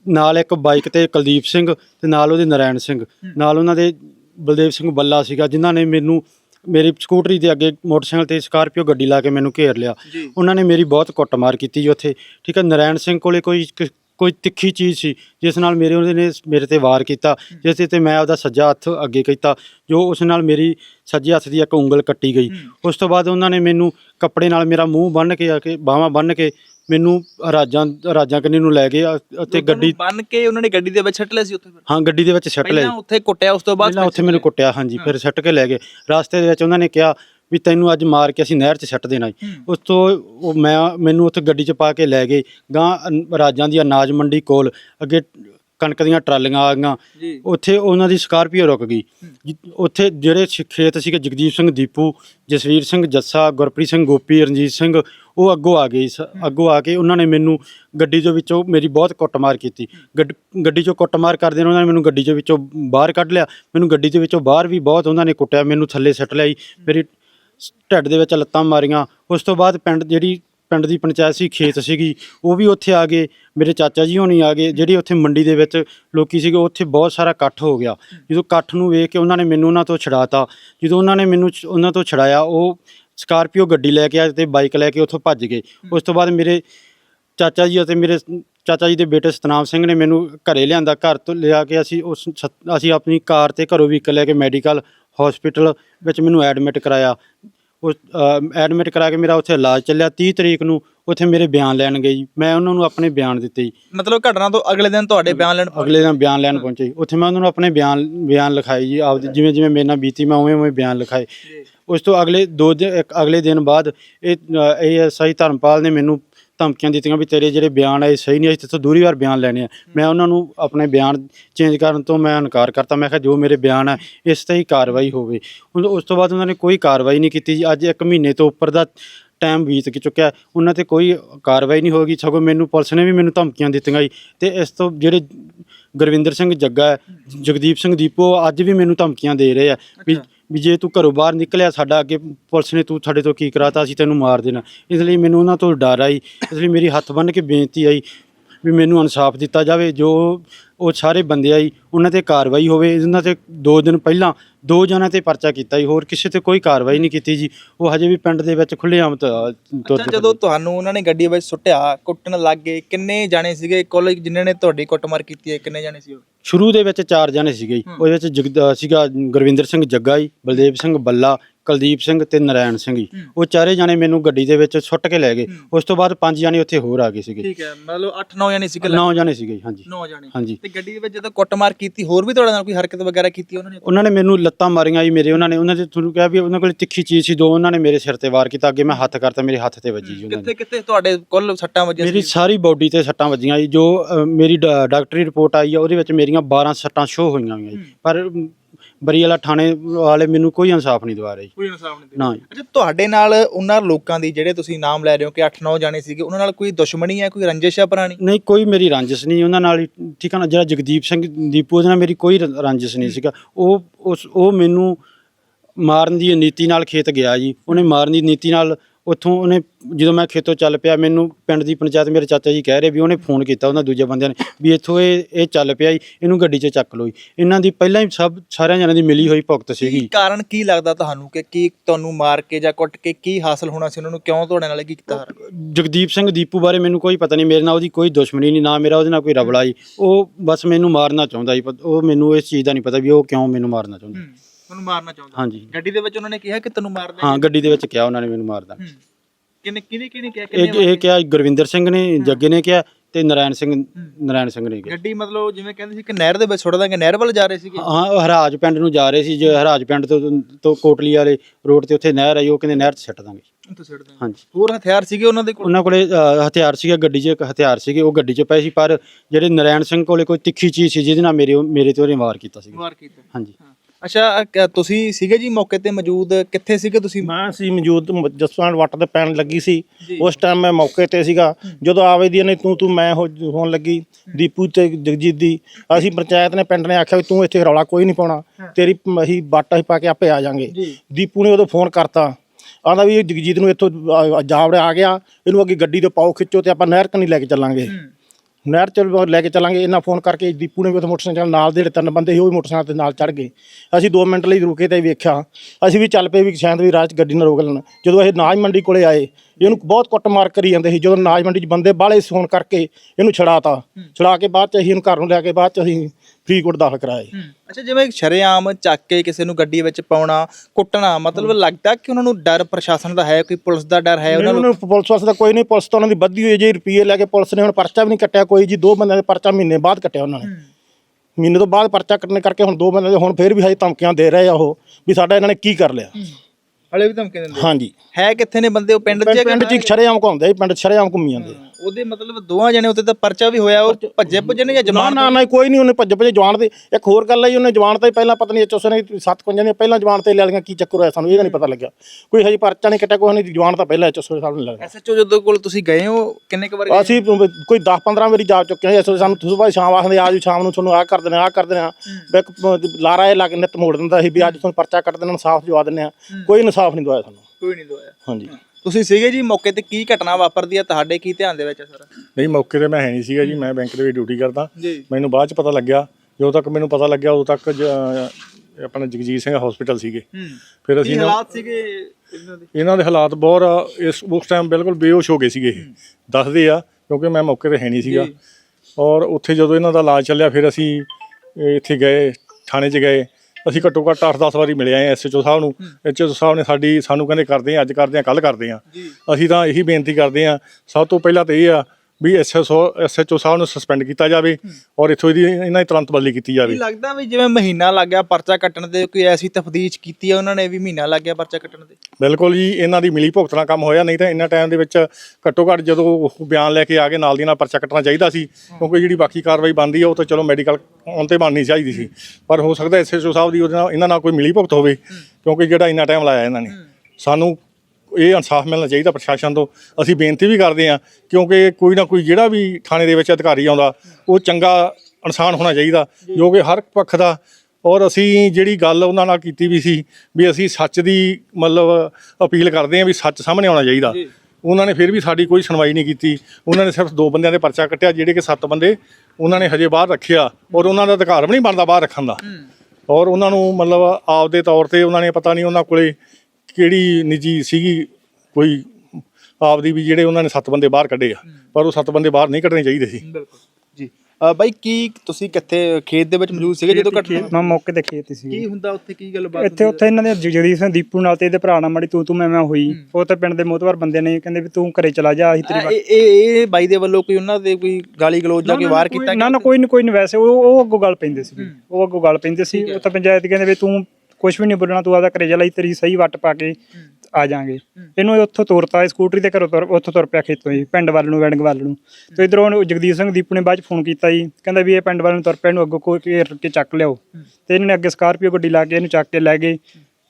ਨਾਲ ਇੱਕ ਬਾਈਕ ਤੇ ਕੁਲਦੀਪ ਸਿੰਘ ਤੇ ਨਾਲ ਉਹਦੇ ਨਰੈਣ ਸਿੰਘ। ਨਾਲ ਉਹਨਾਂ ਦੇ ਬਲਦੇਵ ਸਿੰਘ ਬੱਲਾ ਸੀਗਾ ਜਿਨ੍ਹਾਂ ਨੇ ਮੈਨੂੰ ਮੇਰੀ ਸਕੂਟਰੀ ਦੇ ਅੱਗੇ ਮੋਟਰਸਾਈਕਲ ਤੇ ਸਕਾਰਪੀਓ ਗੱਡੀ ਲਾ ਕੇ ਮੈਨੂੰ ਘੇਰ ਲਿਆ। ਜੀ। ਉਹਨਾਂ ਨੇ ਮੇਰੀ ਬਹੁਤ ਕੁੱਟਮਾਰ ਕੀਤੀ ਜੀ ਉੱਥੇ। ਠੀਕ ਹੈ ਨਰੈਣ ਸਿੰਘ ਕੋਲੇ ਕੋਈ ਕ- ਕੋਈ ਤਿੱਖੀ ਚੀਜ਼ ਸੀ ਜਿਸ ਨਾਲ ਮੇਰੇ ਉਹਦੇ ਨੇ ਮੇਰੇ ਤੇ ਵਾਰ ਕੀਤਾ ਜਿਸ ਤੇ ਮੈਂ ਉਹਦਾ ਸੱਜਾ ਹੱਥ ਅੱਗੇ ਕੀਤਾ ਜੋ ਉਸ ਨਾਲ ਮੇਰੀ ਸੱਜੇ ਹੱਥ ਦੀ ਇੱਕ ਉਂਗਲ ਕੱਟੀ ਗਈ। ਉਸ ਤੋਂ ਬਾਅਦ ਉਹਨਾਂ ਨੇ ਮੈਨੂੰ ਕੱਪੜੇ ਨਾਲ ਮੇਰਾ ਮੂੰਹ ਬੰਨ੍ਹ ਕੇ ਆ ਕੇ ਬਾਹਾਂ ਬੰਨ੍ਹ ਕੇ ਮੈਨੂੰ ਰਾਜਾਂ ਰਾਜਾਂ ਕੰਨੀ ਨੂੰ ਲੈ ਗਏ ਅਤੇ ਗੱਡੀ ਬੰਨ ਕੇ ਉਹਨਾਂ ਨੇ ਗੱਡੀ ਦੇ ਵਿੱਚ ਛੱਟ ਲਿਆ ਸੀ ਉੱਥੇ ਫਿਰ? ਹਾਂ ਗੱਡੀ ਦੇ ਵਿੱਚ ਸੱਟ ਲਿਆ ਪਹਿਲਾਂ ਉੱਥੇ ਕੁੱਟਿਆ ਉਸ ਤੋਂ ਬਾਅਦ ਪਹਿਲਾਂ ਉੱਥੇ ਮੈਨੂੰ ਕੁੱਟਿਆ ਹਾਂਜੀ ਫਿਰ ਸੱਟ ਕੇ ਲੈ ਗਏ। ਰਾਸਤੇ ਦੇ ਵਿੱਚ ਉਹਨਾਂ ਨੇ ਕਿਹਾ ਵੀ ਤੈਨੂੰ ਅੱਜ ਮਾਰ ਕੇ ਅਸੀਂ ਨਹਿਰ 'ਚ ਸੱਟ ਦੇਣਾ ਜੀ। ਉਸ ਤੋਂ ਉਹ ਮੈਂ ਮੈਨੂੰ ਉੱਥੇ ਗੱਡੀ 'ਚ ਪਾ ਕੇ ਲੈ ਗਏ। ਗਾਂ ਰਾਜਾਂ ਦੀ ਅਨਾਜ ਮੰਡੀ ਕੋਲ ਅੱਗੇ ਕਣਕ ਦੀਆਂ ਟਰਾਲੀਆਂ ਆ ਗਈਆਂ। ਉੱਥੇ ਉਹਨਾਂ ਦੀ ਸਕਾਰਪੀਓ ਰੁਕ ਗਈ। ਉੱਥੇ ਜਿਹੜੇ ਖੇਤ ਸੀਗੇ ਜਗਦੀਪ ਸਿੰਘ ਦੀਪੂ ਜਸਵੀਰ ਸਿੰਘ ਜੱਸਾ ਗੁਰਪ੍ਰੀਤ ਸਿੰਘ ਗੋਪੀ ਰਣਜੀਤ ਸਿੰਘ ਉਹ ਅੱਗੋਂ ਆ ਗਏ ਅੱਗੋਂ ਆ ਕੇ ਉਹਨਾਂ ਨੇ ਮੈਨੂੰ ਗੱਡੀ ਦੇ ਵਿੱਚੋਂ ਮੇਰੀ ਬਹੁਤ ਕੁੱਟਮਾਰ ਕੀਤੀ। ਗੱਡ- 'ਚੋਂ ਕੁੱਟਮਾਰ ਕਰਦੇ ਨੇ ਉਹਨਾਂ ਨੇ ਮੈਨੂੰ ਗੱਡੀ ਦੇ ਵਿੱਚੋਂ ਬਾਹਰ ਕੱਢ ਲਿਆ। ਮੈਨੂੰ ਗੱਡੀ ਦੇ ਵਿੱਚੋਂ ਬਾਹਰ ਵੀ ਬਹੁਤ ਉਹਨਾਂ ਨੇ ਕੁੱਟਿਆ ਮੈਨੂੰ ਥੱਲੇ ਸੱਟ ਲਿਆਈ। ਮੇਰੀ ਢਿੱਡ ਦੇ ਵਿੱਚ ਲੱਤਾਂ ਮਾਰੀਆਂ। ਉਸ ਤੋਂ ਬਾਅਦ ਪਿੰਡ ਜਿਹੜੀ ਪਿੰਡ ਦੀ ਪੰਚਾਇਤ ਸੀ, ਖੇਤ ਸੀਗੀ, ਉਹ ਵੀ ਉੱਥੇ ਆ ਗਏ। ਮੇਰੇ ਚਾਚਾ ਜੀ ਹੋਣੀ ਆ ਗਏ, ਜਿਹੜੀ ਉੱਥੇ ਮੰਡੀ ਦੇ ਵਿੱਚ ਲੋਕੀ ਸੀਗੇ, ਉੱਥੇ ਬਹੁਤ ਸਾਰਾ ਇਕੱਠ ਹੋ ਗਿਆ। ਜਦੋਂ ਇਕੱਠ ਨੂੰ ਵੇਖ ਕੇ ਉਹਨਾਂ ਨੇ ਮੈਨੂੰ ਉਹਨਾਂ ਤੋਂ ਛਡਾਤਾ। ਜਦੋਂ ਉਹਨਾਂ ਨੇ ਮੈਨੂੰ ਛ- ਉਹਨਾਂ ਤੋਂ ਛਡਾਇਆ, ਉਹ ਸਕਾਰਪੀਓ ਗੱਡੀ ਲੈ ਕੇ ਆਏ ਤੇ ਬਾਈਕ ਲੈ ਕੇ ਉੱਥੋਂ ਭੱਜ ਗਏ। ਉਸ ਤੋਂ ਬਾਅਦ ਮੇਰੇ ਚਾਚਾ ਜੀ ਅਤੇ ਮੇਰੇ ਚਾਚਾ ਜੀ ਦੇ ਬੇਟੇ ਸਤਨਾਮ ਸਿੰਘ ਨੇ ਮੈਨੂੰ ਘਰੇ ਲਿਆਂਦਾ ਘਰ ਤੋਂ ਲਿਆ ਕੇ ਅਸੀਂ ਉਸ ਸਤ- ਅਸੀਂ ਆਪਣੀ ਕਾਰ ਤੇ ਘਰੋਂ ਵਹੀਕਲ ਲੈ ਕੇ ਮੈਡੀਕਲ ਹਸਪੀਟਲ ਵਿੱਚ ਮੈਨੂੰ ਐਡਮਿਟ ਕਰਾਇਆ। ਉਸ ਐਡਮਿਟ ਕਰਾ ਕੇ ਮੇਰਾ ਉੱਥੇ ਇਲਾਜ ਚੱਲਿਆ। 30 ਤਰੀਕ ਨੂੰ ਉੱਥੇ ਮੇਰੇ ਬਿਆਨ ਲੈਣ ਗਏ ਜੀ। ਮੈਂ ਉਹਨਾਂ ਨੂੰ ਆਪਣੇ ਬਿਆਨ ਦਿੱਤੇ ਜੀ। ਮਤਲਬ ਘਟਨਾ ਤੋਂ ਅਗਲੇ ਦਿਨ ਤੁਹਾਡੇ ਬਿਆਨ ਲੈਣ ਅਗਲੇ ਦਿਨ ਬਿਆਨ ਲੈਣ ਪਹੁੰਚੇ ਜੀ। ਉੱਥੇ ਮੈਂ ਉਹਨਾਂ ਨੂੰ ਆਪਣੇ ਬਿਆਨ ਬਿਆਨ ਲਿਖਾਏ ਜੀ। ਆਪਦੇ ਜਿਵੇਂ ਜਿਵੇਂ ਮੇਰੇ ਨਾਲ ਬੀਤੀ ਮੈਂ ਉਵੇਂ ਉਵੇਂ ਬਿਆਨ ਲਿਖਾਏ। ਉਸ ਤੋਂ ਅਗਲੇ ਦੋ ਦਿਨ ਇੱਕ ਅਗਲੇ ਦਿਨ ਬਾਅਦ ਇਹ ਏਐਸਆਈ ਧਰਮਪਾਲ ਨੇ ਮੈਨੂੰ ਧਮਕੀਆਂ ਦਿੱਤੀਆਂ ਵੀ ਤੇਰੇ ਜਿਹੜੇ ਬਿਆਨ ਆਏ ਸਹੀ ਨਹੀਂ ਅਸੀਂ ਤੇ ਤੋਂ ਦੂਰੀ ਵਾਰ ਬਿਆਨ ਲੈਣੇ ਆ। ਮੈਂ ਉਹਨਾਂ ਨੂੰ ਆਪਣੇ ਬਿਆਨ ਚੇਂਜ ਕਰਨ ਤੋਂ ਮੈਂ ਇਨਕਾਰ ਕਰਤਾ। ਮੈਂ ਕਿਹਾ ਜੋ ਮੇਰੇ ਬਿਆਨ ਹੈ ਇਸ ਤੇ ਹੀ ਕਾਰਵਾਈ ਹੋਵੇ। ਹੁਣ ਉਸ ਤੋਂ ਬਾਅਦ ਉਹਨਾਂ ਨੇ ਕੋਈ ਕਾਰਵਾਈ ਨਹੀਂ ਕੀਤੀ ਜੀ। ਅੱਜ ਇੱਕ ਮਹੀਨੇ ਤੋਂ ਉੱਪਰ ਦਾ ਟਾਈਮ ਬੀਤ ਕੇ ਚੁੱਕਿਆ। ਉਹਨਾਂ ਤੇ ਕੋਈ ਕਾਰਵਾਈ ਨਹੀਂ ਹੋਗੀ। ਸਗੋਂ ਮੈਨੂੰ ਪੁਲਿਸ ਨੇ ਵੀ ਮੈਨੂੰ ਧਮਕੀਆਂ ਦਿੱਤੀਆਂ ਜੀ। ਤੇ ਇਸ ਤੋਂ ਜਿਹੜੇ ਗੁਰਵਿੰਦਰ ਸਿੰਘ ਜੱਗਾ ਹੈ ਜਗਦੀਪ ਸਿੰਘ ਦੀਪੋ ਅੱਜ ਵੀ ਮੈਨੂੰ ਧਮਕੀਆਂ ਦੇ ਰਹੇ ਆ। ਵੀ ਵੀ ਜੇ ਤੂੰ ਘਰੋਂ ਬਾਹਰ ਨਿਕਲਿਆ ਸਾਡਾ ਅੱਗੇ ਪੁਲਿਸ ਨੇ ਤੂੰ ਸਾਡੇ ਤੋਂ ਕੀ ਕਰਾਤਾ, ਅਸੀਂ ਤੈਨੂੰ ਮਾਰ ਦੇਣਾ। ਇਸ ਲਈ ਮੈਨੂੰ ਉਹਨਾਂ ਤੋਂ ਡਰ ਆਈ। ਇਸ ਲਈ ਮੇਰੀ ਹੱਥ ਬੰਨ੍ਹ ਕੇ ਬੇਨਤੀ ਆਈ ਵੀ ਮੈਨੂੰ ਇਨਸਾਫ ਦਿੱਤਾ ਜਾਵੇ। ਜੋ ਉਹ ਸਾਰੇ ਬੰਦੇ ਆਈ, ਉਹਨਾਂ ਤੇ ਕਾਰਵਾਈ ਹੋਵੇ। ਇਹਨਾਂ ਤੇ 2 ਦਿਨ ਪਹਿਲਾਂ ਦੋ ਜਣਾਂ ਤੇ ਪਰਚਾ ਕੀਤਾ ਜੀ ਹੋਰ ਕਿਸੇ ਤੇ ਕੋਈ ਕਾਰਵਾਈ ਨਹੀਂ ਕੀਤੀ ਜੀ। ਉਹ ਹਜੇ ਵੀ ਪਿੰਡ ਦੇ ਵਿੱਚ ਖੁੱਲ੍ਹੇਆਮ ਤ- ਤੁਰਦੇ ਅੱਛਾ ਜਦੋਂ ਤੁਹਾਨੂੰ ਉਹਨਾਂ ਨੇ ਗੱਡੀ ਵਿੱਚ ਸੁੱਟਿਆ ਕੁੱਟਣ ਲੱਗ ਗਏ ਕਿੰਨੇ ਜਾਣੇ ਸੀਗੇ? ਕੁੱਲ ਜਿਨ੍ਹਾਂ ਨੇ ਤੁਹਾਡੀ ਕੁੱਟਮਾਰ ਕੀਤੀ ਹੈ ਕਿੰਨੇ ਜਾਣੇ ਸੀ ਉਹ? ਸ਼ੁਰੂ ਦੇ ਵਿੱਚ ਚਾਰ ਜਣੇ ਸੀਗੇ ਜੀ। ਉਹਦੇ ਵਿੱਚ ਜਗਦ ਸੀਗਾ ਗੁਰਵਿੰਦਰ ਸਿੰਘ ਜੱਗਾ ਜੀ ਬਲਦੇਵ ਸਿੰਘ ਬੱਲਾ ਕੁਲਦੀਪ ਸਿੰਘ ਤੇ ਨਰਾਇਣ ਸਿੰਘ ਜੀ। ਉਹ ਚਾਰੇ ਜਣੇ ਮੈਨੂੰ ਗੱਡੀ ਦੇ ਵਿੱਚ ਸੁੱਟ ਕੇ ਲੈ ਗਏ। ਉਸ ਤੋਂ ਬਾਅਦ ਪੰਜ ਜਣੇ ਉੱਥੇ ਹੋਰ ਆ ਗਏ ਸੀਗੇ। ਠੀਕ ਹੈ ਮਤਲਬ 8-9 ਜਾਣੇ ਸੀਗੇ ਨੌ ਜਣੇ ਸੀਗੇ ਜੀ, ਹਾਂਜੀ। 9 ਜਾਣੇ। ਹਾਂਜੀ। ਤੇ ਗੱਡੀ ਦੇ ਵਿੱਚ ਜਦੋਂ ਕੁੱਟਮਾਰ ਕੀਤੀ ਹੋਰ ਵੀ ਤੁਹਾਡੇ ਨਾਲ ਕੋਈ ਹਰਕਤ ਵਗੈਰਾ ਕੀਤੀ ਉਹਨਾਂ ਨੇ? ਉਹਨਾਂ ਨੇ ਮੈਨੂੰ ਲੱਤਾਂ ਮਾਰੀਆਂ ਜੀ ਮੇਰੇ ਉਹਨਾਂ ਨੇ ਉਹਨਾਂ ਦੇ ਤੁਹਾਨੂੰ ਕਿਹਾ ਵੀ ਉਹਨਾਂ ਕੋਲ ਤਿੱਖੀ ਚੀਜ਼ ਸੀ ਦੋ ਉਹਨਾਂ ਨੇ ਮੇਰੇ ਸਿਰ ਤੇ ਵਾਰ ਕੀਤਾ ਅੱਗੇ ਮੈਂ ਹੱਥ ਕਰਤਾ ਮੇਰੇ ਹੱਥ ਤੇ ਵੱਜੀ ਜੀ ਉਹਨਾਂ ਕਿੱਥੇ ਨੇ। ਕਿੱਥੇ ਤੁਹਾਡੇ ਕੁੱਲ ਸੱਟਾਂ ਵੱਜੀਆਂ ਮੇਰੀ ਸਾਰੀ ਬਾਡੀ ਤੇ ਸੱਟਾਂ ਵੱਜੀਆਂ ਜੀ ਜੋ ਅ, ਮੇਰੀ ਡਾ- ਡਾਕਟਰੀ ਰਿਪੋਰਟ ਆਈ ਆ ਉਹਦੇ ਵਿੱਚ ਮੇਰੀਆਂ 12 ਸੱਟਾਂ ਸ਼ੋ ਹੋਈਆਂ ਹੋਈਆਂ ਜੀ। ਪਰ ਬਰੀ ਵਾਲਾ ਥਾਣੇ ਵਾਲੇ ਮੈਨੂੰ ਕੋਈ ਇਨਸਾਫ ਨਹੀਂ ਦਿਵਾ ਰਹੇ। ਜੀ। ਕੋਈ ਇਨਸਾਫ ਨਹੀਂ ਨਾ ਜੀ। ਅੱਛਾ ਤੁਹਾਡੇ ਨਾਲ ਉਹਨਾਂ ਲੋਕਾਂ ਦੀ ਜਿਹੜੇ ਤੁਸੀਂ ਨਾਮ ਲੈ ਰਹੇ ਹੋ ਕਿ 8-9 ਜਾਣੇ ਸੀਗੇ ਉਹਨਾਂ ਨਾਲ ਕੋਈ ਦੁਸ਼ਮਣੀ ਹੈ ਕੋਈ ਰੰਜਿਸ਼ ਹੈ ਪੁਰਾਣੀ? ਨਹੀਂ ਕੋਈ ਮੇਰੀ ਰੰਜਿਸ਼ ਨਹੀਂ ਉਹਨਾਂ ਨਾਲ ਹੀ ਠੀਕ ਹੈ ਨਾ ਜਿਹੜਾ ਜਗਦੀਪ ਸਿੰਘ ਦੀਪੂ ਉਹਦੇ ਨਾਲ ਮੇਰੀ ਕੋਈ ਰ- ਰੰਜਿਸ਼ ਨਹੀਂ ਸੀਗਾ। ਉਹ ਉਸ ਉਹ ਮੈਨੂੰ ਮਾਰਨ ਦੀ ਨੀਤੀ ਨਾਲ ਖੇਤ ਗਿਆ ਜੀ। ਉਹਨੇ ਮਾਰਨ ਦੀ ਨੀਤੀ ਨਾਲ ਉੱਥੋਂ ਉਹਨੇ ਜਦੋਂ ਮੈਂ ਖੇਤੋਂ ਚੱਲ ਪਿਆ ਮੈਨੂੰ ਪਿੰਡ ਦੀ ਪੰਚਾਇਤ ਮੇਰੇ ਚਾਚਾ ਜੀ ਕਹਿ ਰਹੇ ਵੀ ਉਹਨੇ ਫੋਨ ਕੀਤਾ ਉਹਨਾਂ ਦੂਜੇ ਬੰਦਿਆਂ ਨੇ ਵੀ ਇੱਥੋਂ ਇਹ ਇਹ ਚੱਲ ਪਿਆ ਜੀ ਇਹਨੂੰ ਗੱਡੀ 'ਚ ਚੱਕ ਲਓ ਜੀ। ਇਹਨਾਂ ਦੀ ਪਹਿਲਾਂ ਹੀ ਸਭ ਸਾਰਿਆਂ ਜਣਿਆਂ ਦੀ ਮਿਲੀ ਹੋਈ ਭੁਗਤ ਸੀਗੀ। ਕਾਰਨ ਕੀ ਲੱਗਦਾ ਤੁਹਾਨੂੰ ਕਿ ਕੀ ਤੁਹਾਨੂੰ ਮਾਰ ਕੇ ਜਾਂ ਕੁੱਟ ਕੇ ਕੀ ਹਾਸਲ ਹੋਣਾ ਸੀ ਉਹਨਾਂ ਨੂੰ? ਕਿਉਂ ਤੁਹਾਡੇ ਨਾਲ ਕੀ ਕੀਤਾ? ਜਗਦੀਪ ਸਿੰਘ ਦੀਪੂ ਬਾਰੇ ਮੈਨੂੰ ਕੋਈ ਪਤਾ ਨਹੀਂ ਮੇਰੇ ਨਾਲ ਉਹਦੀ ਕੋਈ ਦੁਸ਼ਮਣੀ ਨਹੀਂ ਨਾ ਮੇਰਾ ਉਹਦੇ ਨਾਲ ਕੋਈ ਰਬਲਾ ਜੀ। ਉਹ ਬਸ ਮੈਨੂੰ ਮਾਰਨਾ ਚਾਹੁੰਦਾ ਜੀ ਉਹ ਮੈਨੂੰ ਇਸ ਚੀਜ਼ ਦਾ ਨਹੀਂ ਪਤਾ ਵੀ ਉਹ ਕਿਉਂ ਮੈਨੂੰ ਮਾਰਨਾ ਚਾਹੁੰਦਾ। ਤੁਹਾਨੂੰ ਮਾਰਨਾ ਚਾਹੁੰਦਾ। ਹਾਂਜੀ। ਗੱਡੀ ਦੇ ਵਿੱਚ ਉਹਨਾਂ ਨੇ ਕਿਹਾ ਕਿ ਤੈਨੂੰ ਮਾਰ ਦੇ ਹਾਂ ਗੱਡੀ ਦੇ ਵਿੱਚ ਕਿਹਾ ਉਹਨਾਂ ਨੇ ਮੈਨੂੰ ਮਾਰਦਾ ਕਿੰਨੇ ਕਿਹਨੇ ਕਿਹਨੇ ਕਿਹਾ? ਇਹ ਇਹ ਕਿਹਾ ਗੁਰਵਿੰਦਰ ਸਿੰਘ ਨੇ ਜੱਗੇ ਨੇ ਕਿਹਾ ਤੇ ਨਰਾਇਣ ਸਿੰਘ ਨਰਾਇਣ ਸਿੰਘ ਨੇ ਕਿਹਾ। ਗੱਡੀ ਮਤਲਬ ਜਿਵੇਂ ਕਹਿੰਦੇ ਸੀ ਕਿ ਨਹਿਰ ਦੇ ਵਿੱਚ ਸੁੱਟ ਦਾਂਗੇ ਨਹਿਰ ਵੱਲ ਜਾ ਰਹੇ ਸੀਗੇ? ਹਾਂ ਉਹ ਹਰਾਜ ਪਿੰਡ ਨੂੰ ਜਾ ਰਹੇ ਸੀ ਜੇ ਹਰਾਜ ਪਿੰਡ ਤੋਂ ਤੋਂ ਕੋਟਲੀ ਵਾਲੇ ਰੋਡ ਤੇ ਉੱਥੇ ਨਹਿਰ ਆਈ ਉਹ ਕਹਿੰਦੇ ਨਹਿਰ 'ਚ ਸਿੱਟ ਦਾਂਗੇ। ਉੱਥੇ ਸੁੱਟ ਦਾਂਗੇ ਹਾਂਜੀ। ਹੋਰ ਹਥਿਆਰ ਸੀਗੇ ਉਹਨਾਂ ਦੇ ਕੋਲ? ਉਹਨਾਂ ਕੋਲੇ ਅ, ਹਥਿਆਰ ਸੀਗਾ ਗੱਡੀ 'ਚ ਇੱਕ ਹਥਿਆਰ ਸੀਗੇ ਉਹ ਗੱਡੀ 'ਚ ਪਏ ਸੀ ਪਰ ਜਿਹੜੇ ਨਰਾਇਣ ਸਿੰਘ ਕੋਲੇ ਕੋਈ ਤਿੱਖੀ ਚੀਜ਼ ਸੀ ਜਿਹਦੇ ਨਾਲ ਮੇਰੇ ਮੇਰੇ ਤੇ ਉਹਨੇ ਵਾਰ ਕੀਤਾ ਸੀਗਾ। ਵਾਰ ਕੀਤਾ। ਹਾਂਜੀ। ਅੱਛਾ ਅ, ਤੁਸੀਂ ਸੀਗੇ ਜੀ ਮੌਕੇ ਤੇ ਮੌਜੂਦ? ਕਿੱਥੇ ਸੀਗੇ ਤੁਸੀਂ? ਮੈਂ ਸੀ ਮੌਜੂਦ ਮ- ਜਸਵੰਤ ਵੱਟ ਤੇ ਪੈਣ ਲੱਗੀ ਸੀ। ਉਸ ਟਾਈਮ ਮੈਂ ਮੌਕੇ ਤੇ ਸੀਗਾ। ਜਦੋਂ ਆਵੇ ਦੀ ਨੇ ਤੂੰ ਤੂੰ ਮੈਂ ਹੋ- ਹੋਣ ਲੱਗੀ। ਦੀਪੂ ਤੇ ਜਗਜੀਤ ਦੀ। ਅਸੀਂ ਪੰਚਾਇਤ ਨੇ ਪਿੰਡ ਨੇ ਆਖਿਆ ਵੀ ਤੂੰ ਇੱਥੇ ਰੌਲਾ ਕੋਈ ਨਹੀਂ ਪਾਉਣਾ। ਤੇਰੀ ਅਸੀਂ ਬਾਟਾ ਅਸੀਂ ਪਾ ਕੇ ਆਪੇ ਆ ਜਾਾਂਗੇ। ਦੀਪੂ ਨੇ ਉਦੋਂ ਫੋਨ ਕਰਤਾ। ਆਂਦਾ ਵੀ ਇਹ ਜਗਜੀਤ ਨੂੰ ਇੱਥੋਂ ਆ- ਜਾਵੜੇ ਆ ਗਿਆ। ਇਹਨੂੰ ਅੱਗੇ ਗੱਡੀ ਤੋਂ ਪਾਓ ਖਿੱਚੋ ਤੇ ਆਪਾਂ ਨਹਿਰ ਕਨੀ ਲੈ ਕੇ ਚੱਲਾਂਗੇ। ਨਹਿਰ ਚ ਲੈ ਕੇ ਚੱਲਾਂਗੇ ਇਹਨਾਂ ਫੋਨ ਕਰਕੇ ਦੀਪੂ ਨੇ ਵੀ ਉੱਥੇ ਮੋਟਰਸਾਈਕਲ ਨਾਲ ਦੇ ਜਿਹੜੇ ਤਿੰਨ ਬੰਦੇ ਸੀ ਉਹ ਵੀ ਮੋਟਰਸਾਈਕਲ ਤੇ ਨਾਲ ਚੜ ਗਏ। ਅਸੀਂ 2 ਮਿੰਟ ਲਈ ਰੁਕੇ ਤੇ ਵੇਖਿਆ। ਅਸੀਂ ਵੀ ਚੱਲ ਪਏ ਵੀ ਸ਼ਾਇਦ ਵੀ ਰਾਹ 'ਚ ਗੱਡੀ ਨਾ ਰੋਕ ਲੈਣ। ਜਦੋਂ ਇਹ ਨਾਜ ਮੰਡੀ ਕੋਲੇ ਆਏ ਇਹਨੂੰ ਬਹੁਤ ਕੁੱਟਮਾਰ ਕਰੀ ਜਾਂਦੇ ਸੀ। ਜਦੋਂ ਨਾਜ ਮੰਡੀ 'ਚ ਬੰਦੇ ਬਾਹਲੇ ਫੋਨ ਕਰਕੇ ਇਹਨੂੰ ਛੜਾਤਾ ਛੜਾ ਕੇ ਬਾਅਦ 'ਚ ਅਸੀਂ ਇਹਨੂੰ ਘਰ ਨੂੰ ਲੈ ਕੇ ਬਾਅਦ 'ਚ ਅਸੀਂ ਫਰੀਦਕੋਟ ਦਾਖਲ ਕਰਾਏ ਅੱਛਾ ਜਿਵੇਂ ਸ਼ਰੇਆਮ ਚੱਕ ਕੇ ਕਿਸੇ ਨੂੰ ਗੱਡੀ ਵਿੱਚ ਪਾਉਣਾ ਕੁੱਟਣਾ ਮਤਲਬ ਲੱਗਦਾ ਕਿ ਉਹਨਾਂ ਨੂੰ ਡਰ ਪ੍ਰਸ਼ਾਸਨ ਦਾ ਹੈ ਕੋਈ ਪੁਲਿਸ ਦਾ ਡਰ ਹੈ ਉਹਨਾਂ ਨੂੰ? ਪੁਲਿਸ ਵਾਸਤੇ ਕੋਈ ਨਹੀਂ ਪੁਲਿਸ ਤਾਂ ਉਹਨਾਂ ਦੀ ਵੱਧੀ ਹੋਈ ਜੀ ਰੁਪਏ ਲੈ ਕੇ ਪੁਲਿਸ ਨੇ ਹੁਣ ਪਰਚਾ ਵੀ ਨਹੀਂ ਕੱਟਿਆ ਕੋਈ ਜੀ ਦੋ ਬੰਦਿਆਂ ਦੇ ਪਰਚਾ ਮਹੀਨੇ ਬਾਅਦ ਕੱਟਿਆ ਉਹਨਾਂ ਨੇ। ਮਹੀਨੇ ਤੋਂ ਬਾਅਦ ਪਰਚਾ ਕੱਟਣੇ ਕਰਕੇ ਹੁਣ ਦੋ ਬੰਦਿਆਂ ਦੇ ਹੁਣ ਫੇਰ ਵੀ ਹਜੇ ਧਮਕੀਆਂ ਦੇ ਰਹੇ ਆ ਉਹ ਵੀ ਸਾਡਾ ਇਹਨਾਂ ਨੇ ਕੀ ਕਰ ਲਿਆ। ਹਲੇ ਵੀ ਧਮਕੀ ਦਿੰਦੇ ਹਾਂਜੀ। ਹੈ ਕਿੱਥੇ ਨੇ ਬੰਦੇ ਉਹ? ਪਿੰਡ 'ਚ ਪਿੰਡ ਚ ਸ਼ਰੇਆਮ ਘੁੰਮਦੇ ਪਿੰਡ ਸ਼ਰੇਆਮ ਘੁੰਮੀ ਜਾਂਦੇ ਉਹਦੇ ਮਤਲਬ ਦੋਵਾਂ ਜਣੇ ਉੱਤੇ ਤਾਂ ਪਰਚਾ ਵੀ ਹੋਇਆ ਉਹ ਭੱਜੇ ਭੁੱਜੇ ਨੇ ਜਾਂ ਨਾ ਜਮਾਨ ਨਾ ਨਾ ਕੋਈ ਨਹੀਂ ਉਹਨੇ ਭੱਜ ਭੱਜ ਜਵਾਨ ਦੇ। ਇੱਕ ਹੋਰ ਗੱਲ ਹੈ ਜੀ ਉਹਨੇ ਜਵਾਨ ਤਾਂ ਪਹਿਲਾਂ ਪਤਾ ਨਹੀਂ ਐਚਓਸ ਨੇ ਸੱਤ ਪੰਜਾਂ ਦੀਆਂ ਪਹਿਲਾਂ ਜਵਾਨ ਤੇ ਲੈ ਲਈਆਂ ਕੀ ਚੱਕਰ ਹੋਇਆ ਸਾਨੂੰ ਇਹਦਾ ਨਹੀਂ ਪਤਾ ਲੱਗਿਆ। ਕੋਈ ਹਜੇ ਪਰਚਾ ਨਹੀਂ ਕੱਟਿਆ ਕੋਈ ਨਹੀਂ ਜਵਾਨ ਤਾਂ ਪਹਿਲਾਂ ਐਚਓਸ ਸਾਹਿਬ ਨੇ ਲੱਗਿਆ ਐਸਐਚਓ ਜਦੋਂ ਕੋਲ ਤੁਸੀਂ ਗਏ ਹੋ ਕਿੰਨੇ ਕੁ ਵਾਰ ਗਏ? ਅਸੀਂ ਕੋਈ 10 15 ਵਾਰੀ ਜਾ ਚੁੱਕੇ ਹਾਂ ਐਚਓਸ ਸਾਨੂੰ ਸੁਬਾਹ ਸ਼ਾਮ ਆਖਦੇ ਆ ਜੀ ਸ਼ਾਮ ਨੂੰ ਤੁਹਾਨੂੰ ਆਹ ਕਰ ਦੇਣਾ ਆਹ ਕਰ ਦੇਣਾ ਵੀ ਇੱਕ ਲਾਰਾ ਇਹ ਲਾ ਕੇ ਨਿੱਤ ਮੋੜ ਦਿੰਦਾ ਸੀ ਵੀ ਅੱਜ ਤੁਹਾਨੂੰ ਪਰਚਾ ਕੱਟ ਦੇਣਾ ਇਨਸਾਫ ਜਵਾ ਦਿੰਦੇ ਆ। ਕੋਈ ਇਨਸਾਫ ਨਹੀਂ ਦਵਾਇਆ ਸਾਨੂੰ। ਕੋਈ ਨਹੀਂ ਦਵਾਇਆ। ਹਾਂਜੀ। ਤੁਸੀਂ ਸੀਗੇ ਜੀ ਮੌਕੇ ਤੇ ਕੀ ਘਟਨਾ ਵਾਪਰਦੀ ਹੈ ਤੁਹਾਡੇ ਕੀ ਧਿਆਨ ਦੇ ਵਿੱਚ ਸਰ? ਨਹੀਂ ਮੌਕੇ ਤੇ ਮੈਂ ਹੈ ਨਹੀਂ ਸੀਗਾ ਜੀ ਮੈਂ ਬੈਂਕ ਦੇ ਵਿੱਚ ਡਿਊਟੀ ਕਰਦਾ। ਜੀ। ਮੈਨੂੰ ਬਾਅਦ ਚ ਪਤਾ ਲੱਗਿਆ ਜਦੋਂ ਤੱਕ ਮੈਨੂੰ ਪਤਾ ਲੱਗਿਆ ਉਦੋਂ ਤੱਕ ਜ- ਆਪਣਾ ਜਗਜੀਤ ਸਿੰਘ ਹਸਪੀਟਲ ਸੀਗੇ। ਹੂੰ। ਫਿਰ ਕੀ ਅਸੀਂ ਨਾ- ਹਾਲਾਤ ਸੀਗੇ ਇਹਨਾਂ ਦੇ? ਇਹਨਾਂ ਦੇ ਹਾਲਾਤ ਬਹੁਤ ਇਸ ਉਸ ਟਾਈਮ ਬਿਲਕੁਲ ਬੇਹੋਸ਼ ਹੋ ਗਏ ਸੀਗੇ ਇਹ। ਦੱਸਦੇ ਆ ਕਿਉਂਕਿ ਮੈਂ ਮੌਕੇ ਤੇ ਹੈ ਨਹੀਂ ਸੀਗਾ। ਜੀ। ਔਰ ਉੱਥੇ ਜਦੋਂ ਇਹਨਾਂ ਦਾ ਇਲਾਜ ਚੱਲਿਆ ਫਿਰ ਅਸੀਂ ਇਹ ਇੱਥੇ ਗਏ ਥਾਣੇ 'ਚ ਗਏ। ਅਸੀਂ ਘੱਟੋ ਘੱਟ 8-10 ਵਾਰੀ ਮਿਲੇ ਆਏ ਐਸਐਚਓ ਸਾਹਿਬ ਨੂੰ ਐਸਐਚਓ ਸਾਹਿਬ ਨੇ ਸਾਡੀ ਸਾਨੂੰ ਕਹਿੰਦੇ ਕਰਦੇ ਆ ਅੱਜ ਕਰਦੇ ਆ ਕੱਲ ਕਰਦੇ ਆ ਅਸੀਂ ਤਾਂ ਇਹੀ ਬੇਨਤੀ ਕਰਦੇ ਆ ਸਭ ਤੋਂ ਪਹਿਲਾਂ ਤਾਂ ਇਹ ਆ ਵੀ ਐਸਐਚਓ ਐਸਐਚਓ ਸਾਹਿਬ ਨੂੰ ਸਸਪੈਂਡ ਕੀਤਾ ਜਾਵੇ ਔਰ ਇੱਥੋਂ ਇਹਦੀ ਇਹਨਾਂ ਦੀ ਤੁਰੰਤ ਬਦਲੀ ਕੀਤੀ ਜਾਵੇ। ਲੱਗਦਾ ਵੀ ਜਿਵੇਂ ਮਹੀਨਾ ਲੱਗ ਗਿਆ ਪਰਚਾ ਕੱਟਣ ਤੇ ਕੋਈ ਐਸੀ ਤਫਤੀਸ਼ ਕੀਤੀ ਹੈ ਉਹਨਾਂ ਨੇ ਵੀ ਮਹੀਨਾ ਲੱਗ ਗਿਆ ਪਰਚਾ ਕੱਟਣ ਤੇ? ਬਿਲਕੁਲ ਜੀ ਇਹਨਾਂ ਦੀ ਮਿਲੀ ਭੁਗਤਣਾ ਕੰਮ ਹੋਇਆ ਨਹੀਂ ਤਾਂ ਇੰਨਾ ਟਾਈਮ ਦੇ ਵਿੱਚ ਘੱਟੋ ਘੱਟ ਜਦੋਂ ਉਹ ਬਿਆਨ ਲੈ ਕੇ ਆ ਕੇ ਨਾਲ ਦੀ ਨਾਲ ਪਰਚਾ ਕੱਟਣਾ ਚਾਹੀਦਾ ਸੀ ਕਿਉਂਕਿ ਜਿਹੜੀ ਬਾਕੀ ਕਾਰਵਾਈ ਬਣਦੀ ਆ ਉਹ ਤਾਂ ਚਲੋ ਮੈਡੀਕਲ ਆਉਣ ਤੇ ਬਣਨੀ ਚਾਹੀਦੀ ਸੀ। ਪਰ ਹੋ ਸਕਦਾ ਐਸਐਸਓ ਸਾਹਿਬ ਦੀ ਉਹਦੇ ਨਾਲ ਇਹਨਾਂ ਨਾਲ ਕੋਈ ਮਿਲੀ ਭੁਗਤ ਹੋਵੇ ਕਿਉਂਕਿ ਜਿਹੜਾ ਇੰਨਾ ਟਾਈਮ ਲਾਇਆ ਇਹਨਾਂ ਨੇ। ਸਾਨੂੰ ਇਹ ਇਨਸਾਫ ਮਿਲਣਾ ਚਾਹੀਦਾ ਪ੍ਰਸ਼ਾਸਨ ਤੋਂ। ਅਸੀਂ ਬੇਨਤੀ ਵੀ ਕਰਦੇ ਹਾਂ ਕਿਉਂਕਿ ਕੋਈ ਨਾ ਕੋਈ ਜਿਹੜਾ ਵੀ ਥਾਣੇ ਦੇ ਵਿੱਚ ਅਧਿਕਾਰੀ ਆਉਂਦਾ ਉਹ ਚੰਗਾ ਇਨਸਾਨ ਹੋਣਾ ਚਾਹੀਦਾ ਜੋ ਕਿ ਹਰ ਪੱਖ ਦਾ। ਔਰ ਅਸੀਂ ਜਿਹੜੀ ਗੱਲ ਉਹਨਾਂ ਨਾਲ ਕੀਤੀ ਵੀ ਸੀ ਵੀ ਅਸੀਂ ਸੱਚ ਦੀ ਮਤਲਬ ਅਪੀਲ ਕਰਦੇ ਹਾਂ ਵੀ ਸੱਚ ਸਾਹਮਣੇ ਆਉਣਾ ਚਾਹੀਦਾ। ਉਹਨਾਂ ਨੇ ਫਿਰ ਵੀ ਸਾਡੀ ਕੋਈ ਸੁਣਵਾਈ ਨਹੀਂ ਕੀਤੀ। ਉਹਨਾਂ ਨੇ ਸਿਰਫ ਦੋ ਬੰਦਿਆਂ ਦੇ ਪਰਚਾ ਕੱਟਿਆ ਜਿਹੜੇ ਕਿ ਸੱਤ ਬੰਦੇ ਉਹਨਾਂ ਨੇ ਹਜੇ ਬਾਹਰ ਰੱਖਿਆ। ਔਰ ਉਹਨਾਂ ਦਾ ਅਧਿਕਾਰ ਵੀ ਨਹੀਂ ਬਣਦਾ ਬਾਹਰ ਰੱਖਣ ਦਾ। ਔਰ ਉਹਨਾਂ ਨੂੰ ਮਤਲਬ ਆਪਦੇ ਤੌਰ ਤੇ ਉਹਨਾਂ ਨੇ ਪਤਾ ਨਹੀਂ ਉਹਨਾਂ ਕੋਲੇ ਕਿਹੜੀ ਨਿੱਜੀ ਸੀਗੀ ਕੋਈ ਆਪਦੀ ਵੀ ਜਿਹੜੇ ਉਹਨਾਂ ਨੇ ਸੱਤ ਬੰਦੇ ਬਾਹਰ ਕੱਢੇ ਆ ਪਰ ਉਹ ਸੱਤ ਬੰਦੇ ਬਾਹਰ ਨਹੀਂ ਕੱਢਣੇ ਚਾਹੀਦੇ ਸੀ। ਬਿਲਕੁਲ। ਜੀ ਅ, ਬਾਈ ਕੀ ਤੁਸੀਂ ਕਿੱਥੇ ਖੇਤ ਦੇ ਵਿੱਚ ਮੌਜੂਦ ਸੀਗੇ ਜਦੋਂ ਘਟਨਾ ਮੈਂ ਮੌਕੇ ਤੇ ਖੇਤ ਸੀ ਕੀ ਹੁੰਦਾ ਉੱਥੇ ਕੀ ਗੱਲਬਾਤ ਇੱਥੇ ਉੱਥੇ ਇਹਨਾਂ ਦੇ ਜਗਦੀਪ ਸਿੰਘ ਦੀਪੂ ਨਾਲ ਤੇ ਇਹਦੇ ਭਰਾ ਨਾਲ ਮਾੜੀ ਤੂੰ ਤੂੰ ਮੈਂ ਮੈਂ ਹੋਈ। ਉਹ ਤਾਂ ਪਿੰਡ ਦੇ ਮੋਤਵਰ ਬੰਦੇ ਨੇ ਕਹਿੰਦੇ ਵੀ ਤੂੰ ਘਰੇ ਚਲਾ ਜਾ ਅਸੀਂ ਤੇਰੀ ਇਹ ਇਹ ਇਹ ਬਾਈ ਦੇ ਵੱਲੋਂ ਕੋਈ ਉਹਨਾਂ ਦੇ ਕੋਈ ਗਾਲੀ ਗਲੋਚ ਜਾਂ ਕੋਈ ਵਾਰ ਕੀਤਾ ਨਾ ਨਾ ਕੋਈ ਨਹੀਂ ਕੋਈ ਨਹੀਂ ਵੈਸੇ ਉਹ ਉਹ ਅੱਗੋਂ ਗੱਲ ਪੈਂਦੇ ਸੀ। ਉਹ ਅੱਗੋਂ ਗੱਲ ਪੈਂਦੇ ਸੀ। ਉਹ ਤਾਂ ਪੰਚਾਇਤ ਕਹਿੰਦੇ ਵੀ ਤੂੰ ਕੁਝ ਵੀ ਨਹੀਂ ਬੋਲਣਾ ਤੂੰ ਆਦਾ ਘਰੇ ਚਲਾ ਤੇਰੀ ਸਹੀ ਵੱਟ ਪਾ ਕੇ ਆ ਜਾਾਂਗੇ। ਇਹਨੂੰ ਉੱਥੋਂ ਤੋਰਤਾ ਸਕੂਟਰੀ ਤੇ ਘਰੋਂ ਤੁਰ ਉੱਥੋਂ ਤੁਰ ਪਿਆ ਖੇਤੋਂ ਜੀ ਪਿੰਡ ਵੱਲ ਨੂੰ ਵੈਂਡਿੰਗ ਵੱਲ ਨੂੰ। ਤੇ ਇਧਰੋਂ ਉਹਨੂੰ ਜਗਦੀਪ ਸਿੰਘ ਦੀਪੂ ਨੇ ਬਾਅਦ ਚ ਫੋਨ ਕੀਤਾ ਜੀ ਕਹਿੰਦਾ ਵੀ ਇਹ ਪਿੰਡ ਵੱਲ ਨੂੰ ਤੁਰ ਪਿਆ ਇਹਨੂੰ ਅੱਗੋਂ ਕੋਈ ਘੇਰ ਕੇ ਚੱਕ ਲਿਆਓ। ਤੇ ਇਹਨਾਂ ਨੇ ਅੱਗੇ ਸਕਾਰਪੀਓ ਗੱਡੀ ਲਾ ਕੇ ਇਹਨੂੰ ਚੱਕ ਕੇ ਲੈ ਗਏ।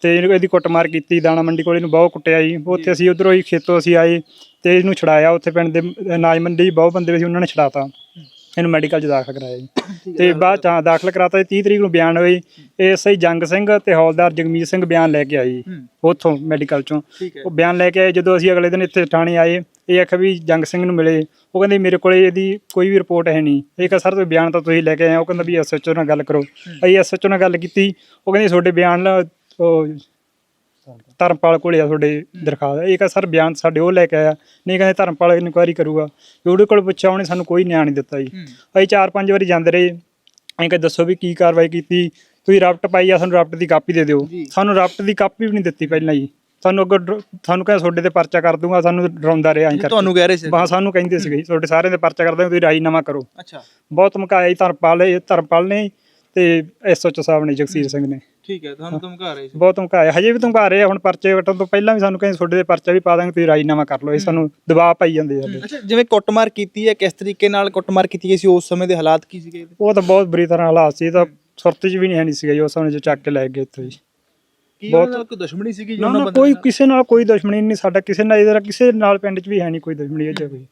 ਤੇ ਇਹਨੂੰ ਇਹਦੀ ਕੁੱਟਮਾਰ ਕੀਤੀ ਦਾਣਾ ਮੰਡੀ ਕੋਲ ਇਹਨੂੰ ਬਹੁਤ ਕੁੱਟਿਆ ਜੀ। ਉੱਥੇ ਅਸੀਂ ਉਧਰੋਂ ਹੀ ਖੇਤੋਂ ਅਸੀਂ ਆਏ ਤੇ ਇਹਨੂੰ ਛਡਾਇਆ ਉੱਥੇ ਪਿੰਡ ਦੇ ਅਨਾਜ ਮੰਡੀ ਬਹੁਤ ਬੰਦੇ ਸੀ ਉਹਨਾਂ ਨੇ ਛਡਾਤਾ। ਇਹਨੂੰ ਮੈਡੀਕਲ 'ਚ ਦਾਖਲ ਕਰਾਇਆ ਜੀ। ਤੇ ਬਾਅਦ 'ਚ ਹਾਂ ਦਾਖਲ ਕਰਾਤਾ ਜੀ 30 ਤਰੀਕ ਨੂੰ ਬਿਆਨ ਹੋਈ ਐਸਆਈ ਜੰਗ ਸਿੰਘ ਤੇ ਹੌਲਦਾਰ ਜਗਮੀਤ ਸਿੰਘ ਬਿਆਨ ਲੈ ਕੇ ਆਏ ਜੀ ਉੱਥੋਂ ਮੈਡੀਕਲ 'ਚੋਂ। ਉਹ ਬਿਆਨ ਲੈ ਕੇ ਆਏ ਜਦੋਂ ਅਸੀਂ ਅਗਲੇ ਦਿਨ ਇੱਥੇ ਥਾਣੇ ਆਏ ਇਹ ਆਖਿਆ ਵੀ ਜੰਗ ਸਿੰਘ ਨੂੰ ਮਿਲੇ। ਉਹ ਕਹਿੰਦੇ ਮੇਰੇ ਕੋਲੇ ਇਹਦੀ ਕੋਈ ਵੀ ਰਿਪੋਰਟ ਹੈ ਨਹੀਂ। ਇਹ ਕਹ ਸਰ ਤੁਸੀਂ ਬਿਆਨ ਤਾਂ ਤੁਸੀਂ ਲੈ ਕੇ ਆਏ ਉਹ ਕਹਿੰਦਾ ਵੀ ਐਸਐਚਓ ਨਾਲ ਗੱਲ ਕਰੋ। ਅਸੀਂ ਐਸਐਚਓ ਨਾਲ ਗੱਲ ਕੀਤੀ। ਉਹ ਕਹਿੰਦੇ ਤੁਹਾਡੇ ਬਿਆਨ ਲ- ਉਹ ਧਰਮਪਾਲ ਕੋਲੇ ਆ ਤੁਹਾਡੇ ਦਰਖਾਸਤ। ਇਹ ਕਹ ਸਰ ਬਿਆਨ ਸਾਡੇ ਉਹ ਲੈ ਕੇ ਆਇਆ। ਨਹੀਂ ਕਹਿੰਦੇ ਧਰਮਪਾਲ ਇਨਕੁਆਇਰੀ ਕਰੂਗਾ। ਉਹਦੇ ਕੋਲ ਪੁੱਛਿਆ ਉਹਨੇ ਸਾਨੂੰ ਕੋਈ ਨਿਆਂ ਨਹੀਂ ਦਿੱਤਾ ਜੀ। ਅਸੀਂ ਚਾਰ ਪੰਜ ਵਾਰੀ ਜਾਂਦੇ ਰਹੇ। ਅਸੀਂ ਕਿ ਦੱਸੋ ਵੀ ਕੀ ਕਾਰਵਾਈ ਕੀਤੀ। ਤੁਸੀਂ ਰਾਪਟ ਪਾਈ ਆ ਸਾਨੂੰ ਰਾਪਟ ਦੀ ਕਾਪੀ ਦੇ ਦਿਓ। ਸਾਨੂੰ ਰਾਪਟ ਦੀ ਕਾਪੀ ਵੀ ਨਹੀਂ ਦਿੱਤੀ ਪਹਿਲਾਂ ਜੀ। ਸਾਨੂੰ ਅੱਗੋਂ ਸਾਨੂੰ ਕਹਿੰਦਾ ਤੁਹਾਡੇ ਤੇ ਪਰਚਾ ਕਰ ਦੂੰਗਾ। ਸਾਨੂੰ ਡਰਾਉਂਦਾ ਰਿਹਾ ਕਰਕੇ ਤੁਹਾਨੂੰ ਕਹਿ ਰਹੇ ਸੀ? ਬਾਹ ਸਾਨੂੰ ਕਹਿੰਦੇ ਸੀਗੇ ਤੁਹਾਡੇ ਸਾਰਿਆਂ ਦੇ ਪਰਚਾ ਕਰ ਦਾਂਗੇ ਤੁਸੀਂ ਰਾਜੀਨਾਮਾ ਕਰੋ। ਅੱਛਾ। ਬਹੁਤ ਧਮਕਾਇਆ ਜੀ ਧਰਮਪਾਲ ਇਹ ਧਰਮਪਾਲ ਨੇ। ਤੇ ਐਸਓਚ ਸਾਹਿਬ ਨੇ ਜਗਸੀਰ ਸਿੰਘ ਨੇ। ਠੀਕ ਹੈ ਤੁਹਾਨੂੰ ਧਮਕਾ ਰਹੇ ਸੀ। ਬਹੁਤ ਧਮਕਾਇਆ ਹਜੇ ਵੀ ਧਮਕਾ ਰਹੇ ਆ ਹੁਣ ਪਰਚੇ ਕੱਟਣ ਤੋਂ ਪਹਿਲਾਂ ਵੀ ਸਾਨੂੰ ਕਹਿੰਦੇ ਤੁਹਾਡੇ ਦੇ ਪਰਚਾ ਵੀ ਪਾ ਦਾਂਗੇ ਤੁਸੀਂ ਰਾਜੀਨਾਮਾ ਕਰ ਲਓ। ਇਹ ਸਾਨੂੰ ਦਬਾਅ ਪਾਈ ਜਾਂਦੇ ਸਾਡੇ। ਅੱਛਾ ਜਿਵੇਂ ਕੁੱਟਮਾਰ ਕੀਤੀ ਹੈ ਕਿਸ ਤਰੀਕੇ ਨਾਲ ਕੁੱਟਮਾਰ ਕੀਤੀ ਗਈ ਸੀ ਉਸ ਸਮੇਂ ਦੇ ਹਾਲਾਤ ਕੀ ਸੀਗੇ? ਉਹ ਤਾਂ ਬਹੁਤ ਬੁਰੀ ਤਰ੍ਹਾਂ ਹਾਲਾਤ ਸੀ ਇਹ ਤਾਂ ਸੁਰਤ 'ਚ ਵੀ ਨਹੀਂ ਹੈ ਨਹੀਂ ਸੀਗਾ ਜੀ ਉਸ ਸਮੇਂ ਜੋ ਚੱਕ ਕੇ ਲੈ ਗਏ ਇੱਥੋਂ ਜੀ। ਕੀ ਉਹਨਾਂ ਨਾਲ ਕੋਈ ਦੁਸ਼ਮਣੀ ਸੀਗੀ ਜੀ ਨਾ ਉਹਨਾਂ ਨਾ ਕੋਈ? ਕਿਸੇ ਨਾਲ ਕੋਈ ਦੁਸ਼ਮਣੀ ਨਹੀਂ ਸਾਡਾ ਕਿਸੇ ਨਾਲ ਇਹਦਾ ਕਿਸੇ ਨਾਲ ਪਿੰਡ 'ਚ ਵੀ ਹੈ ਨਹੀਂ ਕੋਈ ਦੁਸ਼ਮਣੀ ਇਹ 'ਚ ਕੋਈ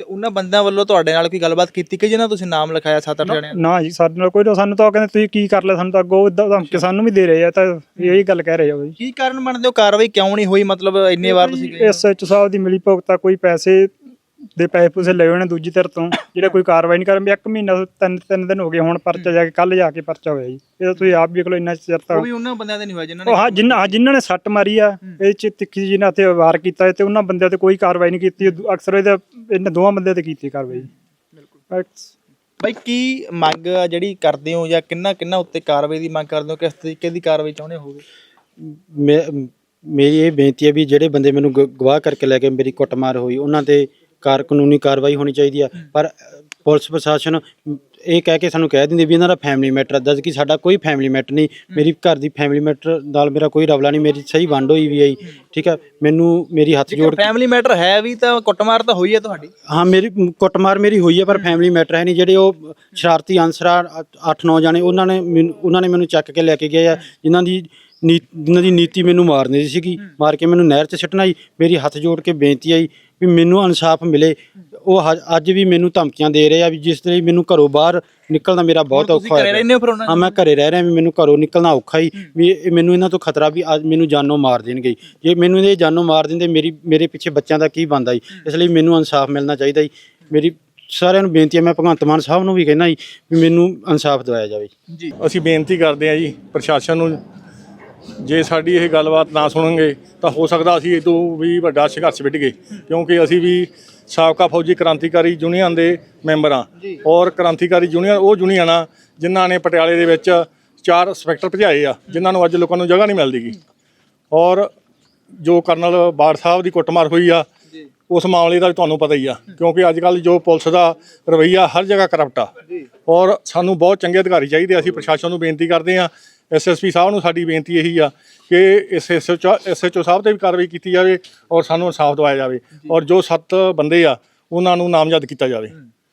ਤੇ ਉਹਨਾਂ ਬੰਦਿਆਂ ਵੱਲੋਂ ਤੁਹਾਡੇ ਨਾਲ ਕੋਈ ਗੱਲਬਾਤ ਕੀਤੀ ਕਿ ਜਿਹਨਾਂ ਤੁਸੀਂ ਨਾਮ ਲਿਖਾਇਆ ਸੱਤ ਅੱਠ ਜਣਿਆਂ ਨਾ ਜੀ ਸਾਡੇ ਨਾਲ ਕੋਈ ਨਾ ਸਾਨੂੰ ਤਾਂ ਉਹ ਕਹਿੰਦੇ ਤੁਸੀਂ ਕੀ ਕਰ ਲਿਆ ਸਾਨੂੰ ਤਾਂ ਅੱਗੋਂ ਇਦਾਂ ਧਮਕੀ ਸਾਨੂੰ ਵੀ ਦੇ ਰਹੇ ਆ ਤਾਂ ਇਹੀ ਗੱਲ ਕਹਿ ਰਹੇ ਉਹ ਜੀ ਕੀ ਕਾਰਨ ਮੰਨਦੇ ਹੋ? ਕਾਰਵਾਈ ਕਿਉਂ ਨਹੀਂ ਹੋਈ? ਮਤਲਬ ਇੰਨੇ ਵਾਰ ਤੁਸੀਂ ਗਏ ਐਸਐਚ ਸਾਹਿਬ ਦੀ ਮਿਲੀ ਭੁਗਤਾ ਕੋਈ ਪੈਸੇ ਦੇ ਪੈਸੇ ਪੂਸੇ ਲਏ ਨੇ ਦੂਜੀ ਧਿਰ ਤੋਂ ਜਿਹੜਾ ਕੋਈ ਕਾਰਵਾਈ ਨਹੀਂ ਕਰਨ ਵੀ ਇੱਕ ਮਹੀਨਾ ਤੋਂ ਤਿੰਨ ਤਿੰਨ ਦਿਨ ਹੋ ਗਏ ਹੁਣ ਪਰਚਾ ਜਾ ਕੇ ਕੱਲ ਜਾ ਕੇ ਪਰਚਾ ਹੋਇਆ ਜੀ। ਇਹ ਤਾਂ ਤੁਸੀਂ ਆਪ ਵੀ ਕੋਲ ਇੰਨਾ ਚਿਰ ਤਾਂ ਉਹ ਵੀ ਉਹਨਾਂ ਬੰਦਿਆਂ ਦੇ ਨਹੀਂ ਹੋਇਆ ਜਿਨ੍ਹਾਂ ਉਹ ਹਾਂ ਜਿਨ੍ਹਾਂ ਹਾਂ ਜਿਨ੍ਹਾਂ ਨੇ ਸੱਟ ਮਾਰੀ ਆ ਇਹ ਚ ਤਿੱਖੀ ਜਿਨ੍ਹਾਂ ਤੇ ਵਾਰ ਕੀਤਾ ਤੇ ਉਹਨਾਂ ਬੰਦਿਆਂ ਤੇ ਕੋਈ ਕਾਰਵਾਈ ਨਹੀਂ ਕੀਤੀ ਅਕਸਰ ਇਹਦਾ ਇਹਨਾਂ ਦੋਵਾਂ ਬੰਦਿਆਂ ਤੇ ਕੀਤੀ ਕਾਰਵਾਈ। ਬਿਲਕੁਲ। ਬਾਈ ਕੀ ਮੰਗ ਆ ਜਿਹੜੀ ਕਰਦੇ ਹੋ ਜਾਂ ਕਿੰਨਾ ਕਿੰਨਾ ਉੱਤੇ ਕਾਰਵਾਈ ਦੀ ਮੰਗ ਕਰਦੇ ਹੋ ਕਿਸ ਤਰੀਕੇ ਦੀ ਕਾਰਵਾਈ ਚਾਹੁੰਦੇ ਹੋਗੇ ਮੇ- ਮੇਰੀ ਇਹ ਬੇਨਤੀ ਹੈ ਵੀ ਜਿਹੜੇ ਬੰਦੇ ਮੈਨੂੰ ਗ- ਗਵਾਹ ਕਰਕੇ ਲੈ ਕੇ ਮੇਰੀ ਕੁੱਟਮਾਰ ਹੋਈ ਉਹਨਾਂ ਤੇ ਕਾਰ ਕਾਨੂੰਨੀ ਕਾਰਵਾਈ ਹੋਣੀ ਚਾਹੀਦੀ ਆ। ਪਰ ਅ, ਪੁਲਿਸ ਪ੍ਰਸ਼ਾਸਨ ਇਹ ਕਹਿ ਕੇ ਸਾਨੂੰ ਕਹਿ ਦਿੰਦੇ ਵੀ ਇਹਨਾਂ ਦਾ ਫੈਮਿਲੀ ਮੈਟਰ ਜਦ ਕਿ ਸਾਡਾ ਕੋਈ ਫੈਮਿਲੀ ਮੈਟਰ ਨਹੀਂ। ਮੇਰੀ ਘਰ ਦੀ ਫੈਮਿਲੀ ਮੈਟਰ ਨਾਲ ਮੇਰਾ ਕੋਈ ਰਵਲਾ ਨਹੀਂ। ਮੇਰੀ ਸਹੀ ਵੰਡ ਹੋਈ ਵੀ ਆਈ। ਠੀਕ ਆ? ਮੈਨੂੰ ਮੇਰੀ ਹੱਥ ਜੋੜ ਫੈਮਿਲੀ ਮੈਟਰ ਹੈ ਵੀ ਤਾਂ ਕੁੱਟਮਾਰ ਤਾਂ ਹੋਈ ਹੈ ਤੁਹਾਡੀ। ਹਾਂ ਮੇਰੀ ਮ, ਕੁੱਟਮਾਰ ਮੇਰੀ ਹੋਈ ਹੈ ਪਰ ਫੈਮਿਲੀ ਮੈਟਰ ਹੈ ਨਹੀਂ। ਜਿਹੜੇ ਉਹ ਸ਼ਰਾਰਤੀ ਅਨਸਰ 8-9 ਜਾਣੇ ਉਹਨਾਂ ਨੇ ਮੈਨੂੰ- ਉਹਨਾਂ ਨੇ ਮੈਨੂੰ ਚੱਕ ਕੇ ਲੈ ਕੇ ਗਏ ਆ। ਜਿਨ੍ਹਾਂ ਦੀ ਨੀ- ਜਿਨ੍ਹਾਂ ਦੀ ਨੀਤੀ ਮੈਨੂੰ ਮਾਰਨੀ ਦੀ ਸੀਗੀ ਮਾਰ ਕੇ ਮੈਨੂੰ ਨਹਿਰ 'ਚ ਸਿੱਟਣਾ ਜੀ ਮੇਰੀ ਹੱਥ ਜੋੜ ਕੇ ਬੇਨਤੀ ਆਈ ਵੀ ਮੈਨੂੰ ਇਨਸਾਫ ਮਿਲੇ। ਉਹ ਅੱਜ ਵੀ ਮੈਨੂੰ ਧਮਕੀਆਂ ਦੇ ਰਹੇ ਆ ਵੀ ਜਿਸ ਲਈ ਮੈਨੂੰ ਘਰੋਂ ਬਾਹਰ ਨਿਕਲਣਾ ਮੇਰਾ ਬਹੁਤ ਤੁਸੀਂ ਔਖਾ ਘਰੇ ਹੋਇਆ। ਰਹਿੰਦੇ ਹੋ ਫਿਰ ਉਹਨਾਂ ਹਾਂ ਮੈਂ ਘਰੇ ਰਹਿ ਰਿਹਾ ਵੀ ਮੈਨੂੰ ਘਰੋਂ ਨਿਕਲਣਾ ਔਖਾ ਹੀ। ਵੀ ਇਹ- ਮੈਨੂੰ ਇਹਨਾਂ ਤੋਂ ਖਤਰਾ ਵੀ ਅੱਜ ਮੈਨੂੰ ਜਾਨੋਂ ਮਾਰ ਦੇਣਗੇ। ਜੇ ਮੈਨੂੰ ਇਹ ਜਾਨੋਂ ਮਾਰ ਦਿੰਦੇ ਮੇਰੀ ਮੇਰੇ ਪਿੱਛੇ ਬੱਚਿਆਂ ਦਾ ਕੀ ਬਣਦਾ ਜੀ? ਇਸ ਲਈ ਮੈਨੂੰ ਇਨਸਾਫ ਮਿਲਣਾ ਚਾਹੀਦਾ ਜੀ। ਮੇਰੀ ਸਾਰਿਆਂ ਨੂੰ ਬੇਨਤੀ ਹੈ ਮੈਂ ਭਗਵੰਤ ਮਾਨ ਸਾਹਿਬ ਨੂੰ ਵੀ ਕਹਿਣਾ ਜੀ ਵੀ ਮੈਨੂੰ ਇਨਸਾਫ ਦਿਵਾਇਆ ਜਾਵੇ। ਜੀ। ਅਸੀਂ ਬੇਨਤੀ ਕਰਦੇ ਹਾਂ ਜੀ ਪ੍ਰਸ਼ਾਸਨ ਨੂੰ ਜੇ ਸਾਡੀ ਇਹ ਗੱਲਬਾਤ ਨਾ ਸੁਣਨਗੇ ਤਾਂ ਹੋ ਸਕਦਾ ਅਸੀਂ ਤੋਂ ਵੀ ਵੱਡਾ ਸੰਘਰਸ਼ ਵਿੱਢ ਗਏ। ਕਿਉਂਕਿ ਅਸੀਂ ਵੀ ਸਾਬਕਾ ਫੌਜੀ ਕ੍ਰਾਂਤੀਕਾਰੀ ਯੂਨੀਅਨ ਦੇ ਮੈਂਬਰ ਹਾਂ। ਔਰ ਕ੍ਰਾਂਤੀਕਾਰੀ ਯੂਨੀਅਨ ਉਹ ਯੂਨੀਅਨ ਆ ਜਿਨ੍ਹਾਂ ਨੇ ਪਟਿਆਲੇ ਦੇ ਵਿੱਚ ਚਾਰ ਇੰਸਪੈਕਟਰ ਭਜਾਏ ਆ ਜਿਨ੍ਹਾਂ ਨੂੰ ਅੱਜ ਲੋਕਾਂ ਨੂੰ ਜਗ੍ਹਾ ਨਹੀਂ ਮਿਲਦੀਗੀ ਔਰ ਜੋ ਕਰਨਲ ਬਾੜ ਸਾਹਿਬ ਦੀ ਕੁੱਟਮਾਰ ਹੋਈ ਆ ਉਸ ਮਾਮਲੇ ਦਾ ਤੁਹਾਨੂੰ ਪਤਾ ਹੀ ਆ। ਕਿਉਂਕਿ ਅੱਜ ਕੱਲ ਜੋ ਪੁਲਿਸ ਦਾ ਰਵੱਈਆ ਹਰ ਜਗ੍ਹਾ ਕਰਪਟ ਆ। ਔਰ ਸਾਨੂੰ ਬਹੁਤ ਚੰਗੇ ਅਧਿਕਾਰੀ ਚਾਹੀਦੇ ਆ। ਅਸੀਂ ਪ੍ਰਸ਼ਾਸਨ ਨੂੰ ਬੇਨਤੀ ਕਰਦੇ ਆ ਐਸਐਸਪੀ ਸਾਹਿਬ ਨੂੰ ਸਾਡੀ ਬੇਨਤੀ ਇਹੀ ਆ ਕਿ ਇਸ ਐਸਐਚਓ ਸਾਹਿਬ ਤੇ ਵੀ ਕਾਰਵਾਈ ਕੀਤੀ ਜਾਵੇ ਔਰ ਸਾਨੂੰ ਇਨਸਾਫ ਦਿਵਾਇਆ ਜਾਵੇ ਔਰ ਜੋ ਸੱਤ ਬੰਦੇ ਆ ਉਹਨਾਂ ਨੂੰ ਨਾਮਜ਼ਦ ਕੀਤਾ ਜਾਵੇ।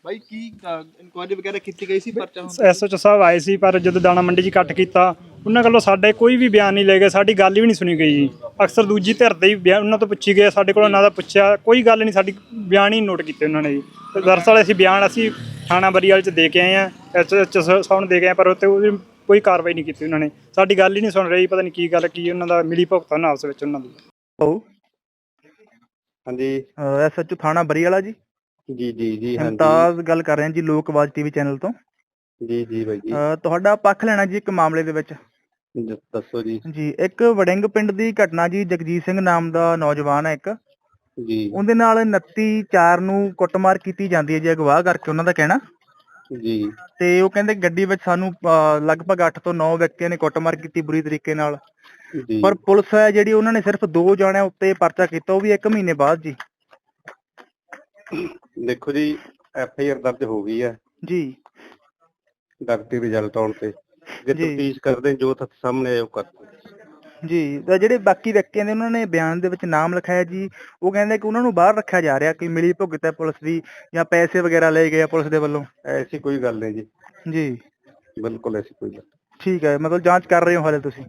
ਬਾਈ ਕੀ ਇਨਕੁਆਇਰੀ ਵਗੈਰਾ ਕੀਤੀ ਗਈ ਸੀ ਪਰਚਾ ਐਸਐਚਓ ਸਾਹਿਬ ਆਏ ਸੀ ਪਰ ਜਦੋਂ ਦਾਣਾ ਮੰਡੀ 'ਚ ਕੱਟ ਕੀਤਾ ਉਹਨਾਂ ਵੱਲੋਂ ਸਾਡੇ ਕੋਈ ਵੀ ਬਿਆਨ ਨਹੀਂ ਲਏ ਗਏ ਸਾਡੀ ਗੱਲ ਵੀ ਨਹੀਂ ਸੁਣੀ ਗਈ ਜੀ। ਅਕਸਰ ਦੂਜੀ ਧਿਰ ਦੇ ਹੀ ਬਿਆਨ ਉਹਨਾਂ ਤੋਂ ਪੁੱਛੀ ਗਏ ਸਾਡੇ ਕੋਲ ਉਹਨਾਂ ਦਾ ਪੁੱਛਿਆ ਕੋਈ ਗੱਲ ਨਹੀਂ ਸਾਡੀ ਬਿਆਨ ਹੀ ਨੋਟ ਕੀਤੇ ਉਹਨਾਂ ਨੇ ਜੀ। ਤੇ ਦਰਅਸਲ ਅਸੀਂ ਬਿਆਨ ਅਸੀਂ ਥਾਣਾ ਬਰੀਵਾਲ 'ਚ ਦੇ ਕੇ ਆਏ ਆ ਐਸਐਚਓ ਸਾਹਿਬ ਨੂੰ ਦੇ ਕੇ ਆਏ ਪਰ ਉਹਦੀ ਕੋਈ ਕਾਰਵਾਈ ਨਹੀਂ ਕੀਤੀ ਉਹਨਾਂ ਨੇ। ਸਾਡੀ ਗੱਲ ਹੀ ਨਹੀਂ ਸੁਣ ਰਹੀ ਪਤਾ ਨਹੀਂ ਕੀ ਗੱਲ ਕੀ ਉਹਨਾਂ ਦਾ ਮਿਲੀ ਭੁਗਤਾ ਨਾ ਆਪਸ ਵਿੱਚ ਉਹਨਾਂ ਦੀ। ਹਾਂਜੀ। ਐਸਐਚਓ ਥਾਣਾ ਬਰੀ ਵਾਲਾ ਜੀ ਜੀ ਜੀ ਜੀ ਮੁਮਤਾਜ਼ ਗੱਲ ਕਰ ਰਹੇ ਹਾਂ ਜੀ ਲੋਕ ਆਵਾਜ਼ ਟੀਵੀ ਚੈਨਲ ਤੋਂ। ਜੀ ਜੀ ਬਾਈ ਜੀ। ਤੁਹਾਡਾ ਪੱਖ ਲੈਣਾ ਜੀ ਇੱਕ ਮਾਮਲੇ ਦੇ ਵਿੱਚ। ਦ- ਦੱਸੋ ਜੀ। ਜੀ ਇੱਕ ਵੜਿੰਗ ਪਿੰਡ ਦੀ ਘਟਨਾ ਜੀ ਜਗਜੀਤ ਸਿੰਘ ਨਾਮ ਦਾ ਨੌਜਵਾਨ ਹੈ ਇੱਕ। ਜੀ। ਉਹਦੇ ਨਾਲ 29 4 ਨੂੰ ਕੁੱਟਮਾਰ ਕੀਤੀ ਜਾਂਦੀ ਹੈ ਜੀ ਅਗਵਾ ਕਰਕੇ ਉਹਨਾਂ ਦਾ ਕਹਿਣਾ। ਜੀ। ਤੇ ਉਹ ਕਹਿੰਦੇ ਗੱਡੀ ਵਿੱਚ ਸਾਨੂੰ ਅਹ, ਲਗਭਗ 8 ਤੋਂ 9 ਵਿਅਕਤੀਆਂ ਨੇ ਕੁੱਟਮਾਰ ਕੀਤੀ ਬੁਰੀ ਤਰੀਕੇ ਨਾਲ। ਜੀ। ਪਰ ਪੁਲਿਸ ਹੈ ਜਿਹੜੀ ਉਹਨਾਂ ਨੇ ਸਿਰਫ ਦੋ ਜਣਿਆਂ ਉੱਤੇ ਪਰਚਾ ਕੀਤਾ ਉਹ ਵੀ 1 ਮਹੀਨੇ ਬਾਅਦ ਜੀ। ਦੇਖੋ ਜੀ ਐਫ ਆਈ ਆਰ ਦਰਜ ਹੋ ਗਈ ਹੈ। ਜੀ। ਡਾਕਟਰੀ ਰਿਜ਼ਲਟ ਆਉਣ ਤੇ। ਜੇ। ਤਫਤੀਸ਼ ਕਰਦੇ ਜੋ ਤੱਥ ਸਾਹਮਣੇ ਆਏ ਉਹ ਕਰ ਜੀ ਤਾਂ ਜਿਹੜੇ ਬਾਕੀ ਵਿਅਕਤੀਆਂ ਦੇ ਉਹਨਾਂ ਨੇ ਬਿਆਨ ਦੇ ਵਿੱਚ ਨਾਮ ਲਿਖਾਇਆ ਜੀ। ਉਹ ਕਹਿੰਦੇ ਕਿ ਉਹਨਾਂ ਨੂੰ ਬਾਹਰ ਰੱਖਿਆ ਜਾ ਰਿਹਾ ਕਿ ਮਿਲੀ ਭੁਗਤ ਹੈ ਪੁਲਿਸ ਦੀ ਜਾਂ ਪੈਸੇ ਵਗੈਰਾ ਲਏ ਗਏ ਆ ਪੁਲਿਸ ਦੇ ਵੱਲੋਂ। ਐਸੀ ਕੋਈ ਗੱਲ ਨਹੀਂ ਜੀ। ਜੀ। ਬਿਲਕੁਲ ਐਸੀ ਕੋਈ ਗੱਲ ਠੀਕ ਹੈ ਮਤਲਬ ਜਾਂਚ ਕਰ ਰਹੇ ਹੋ ਹਾਲੇ ਤੁਸੀਂ?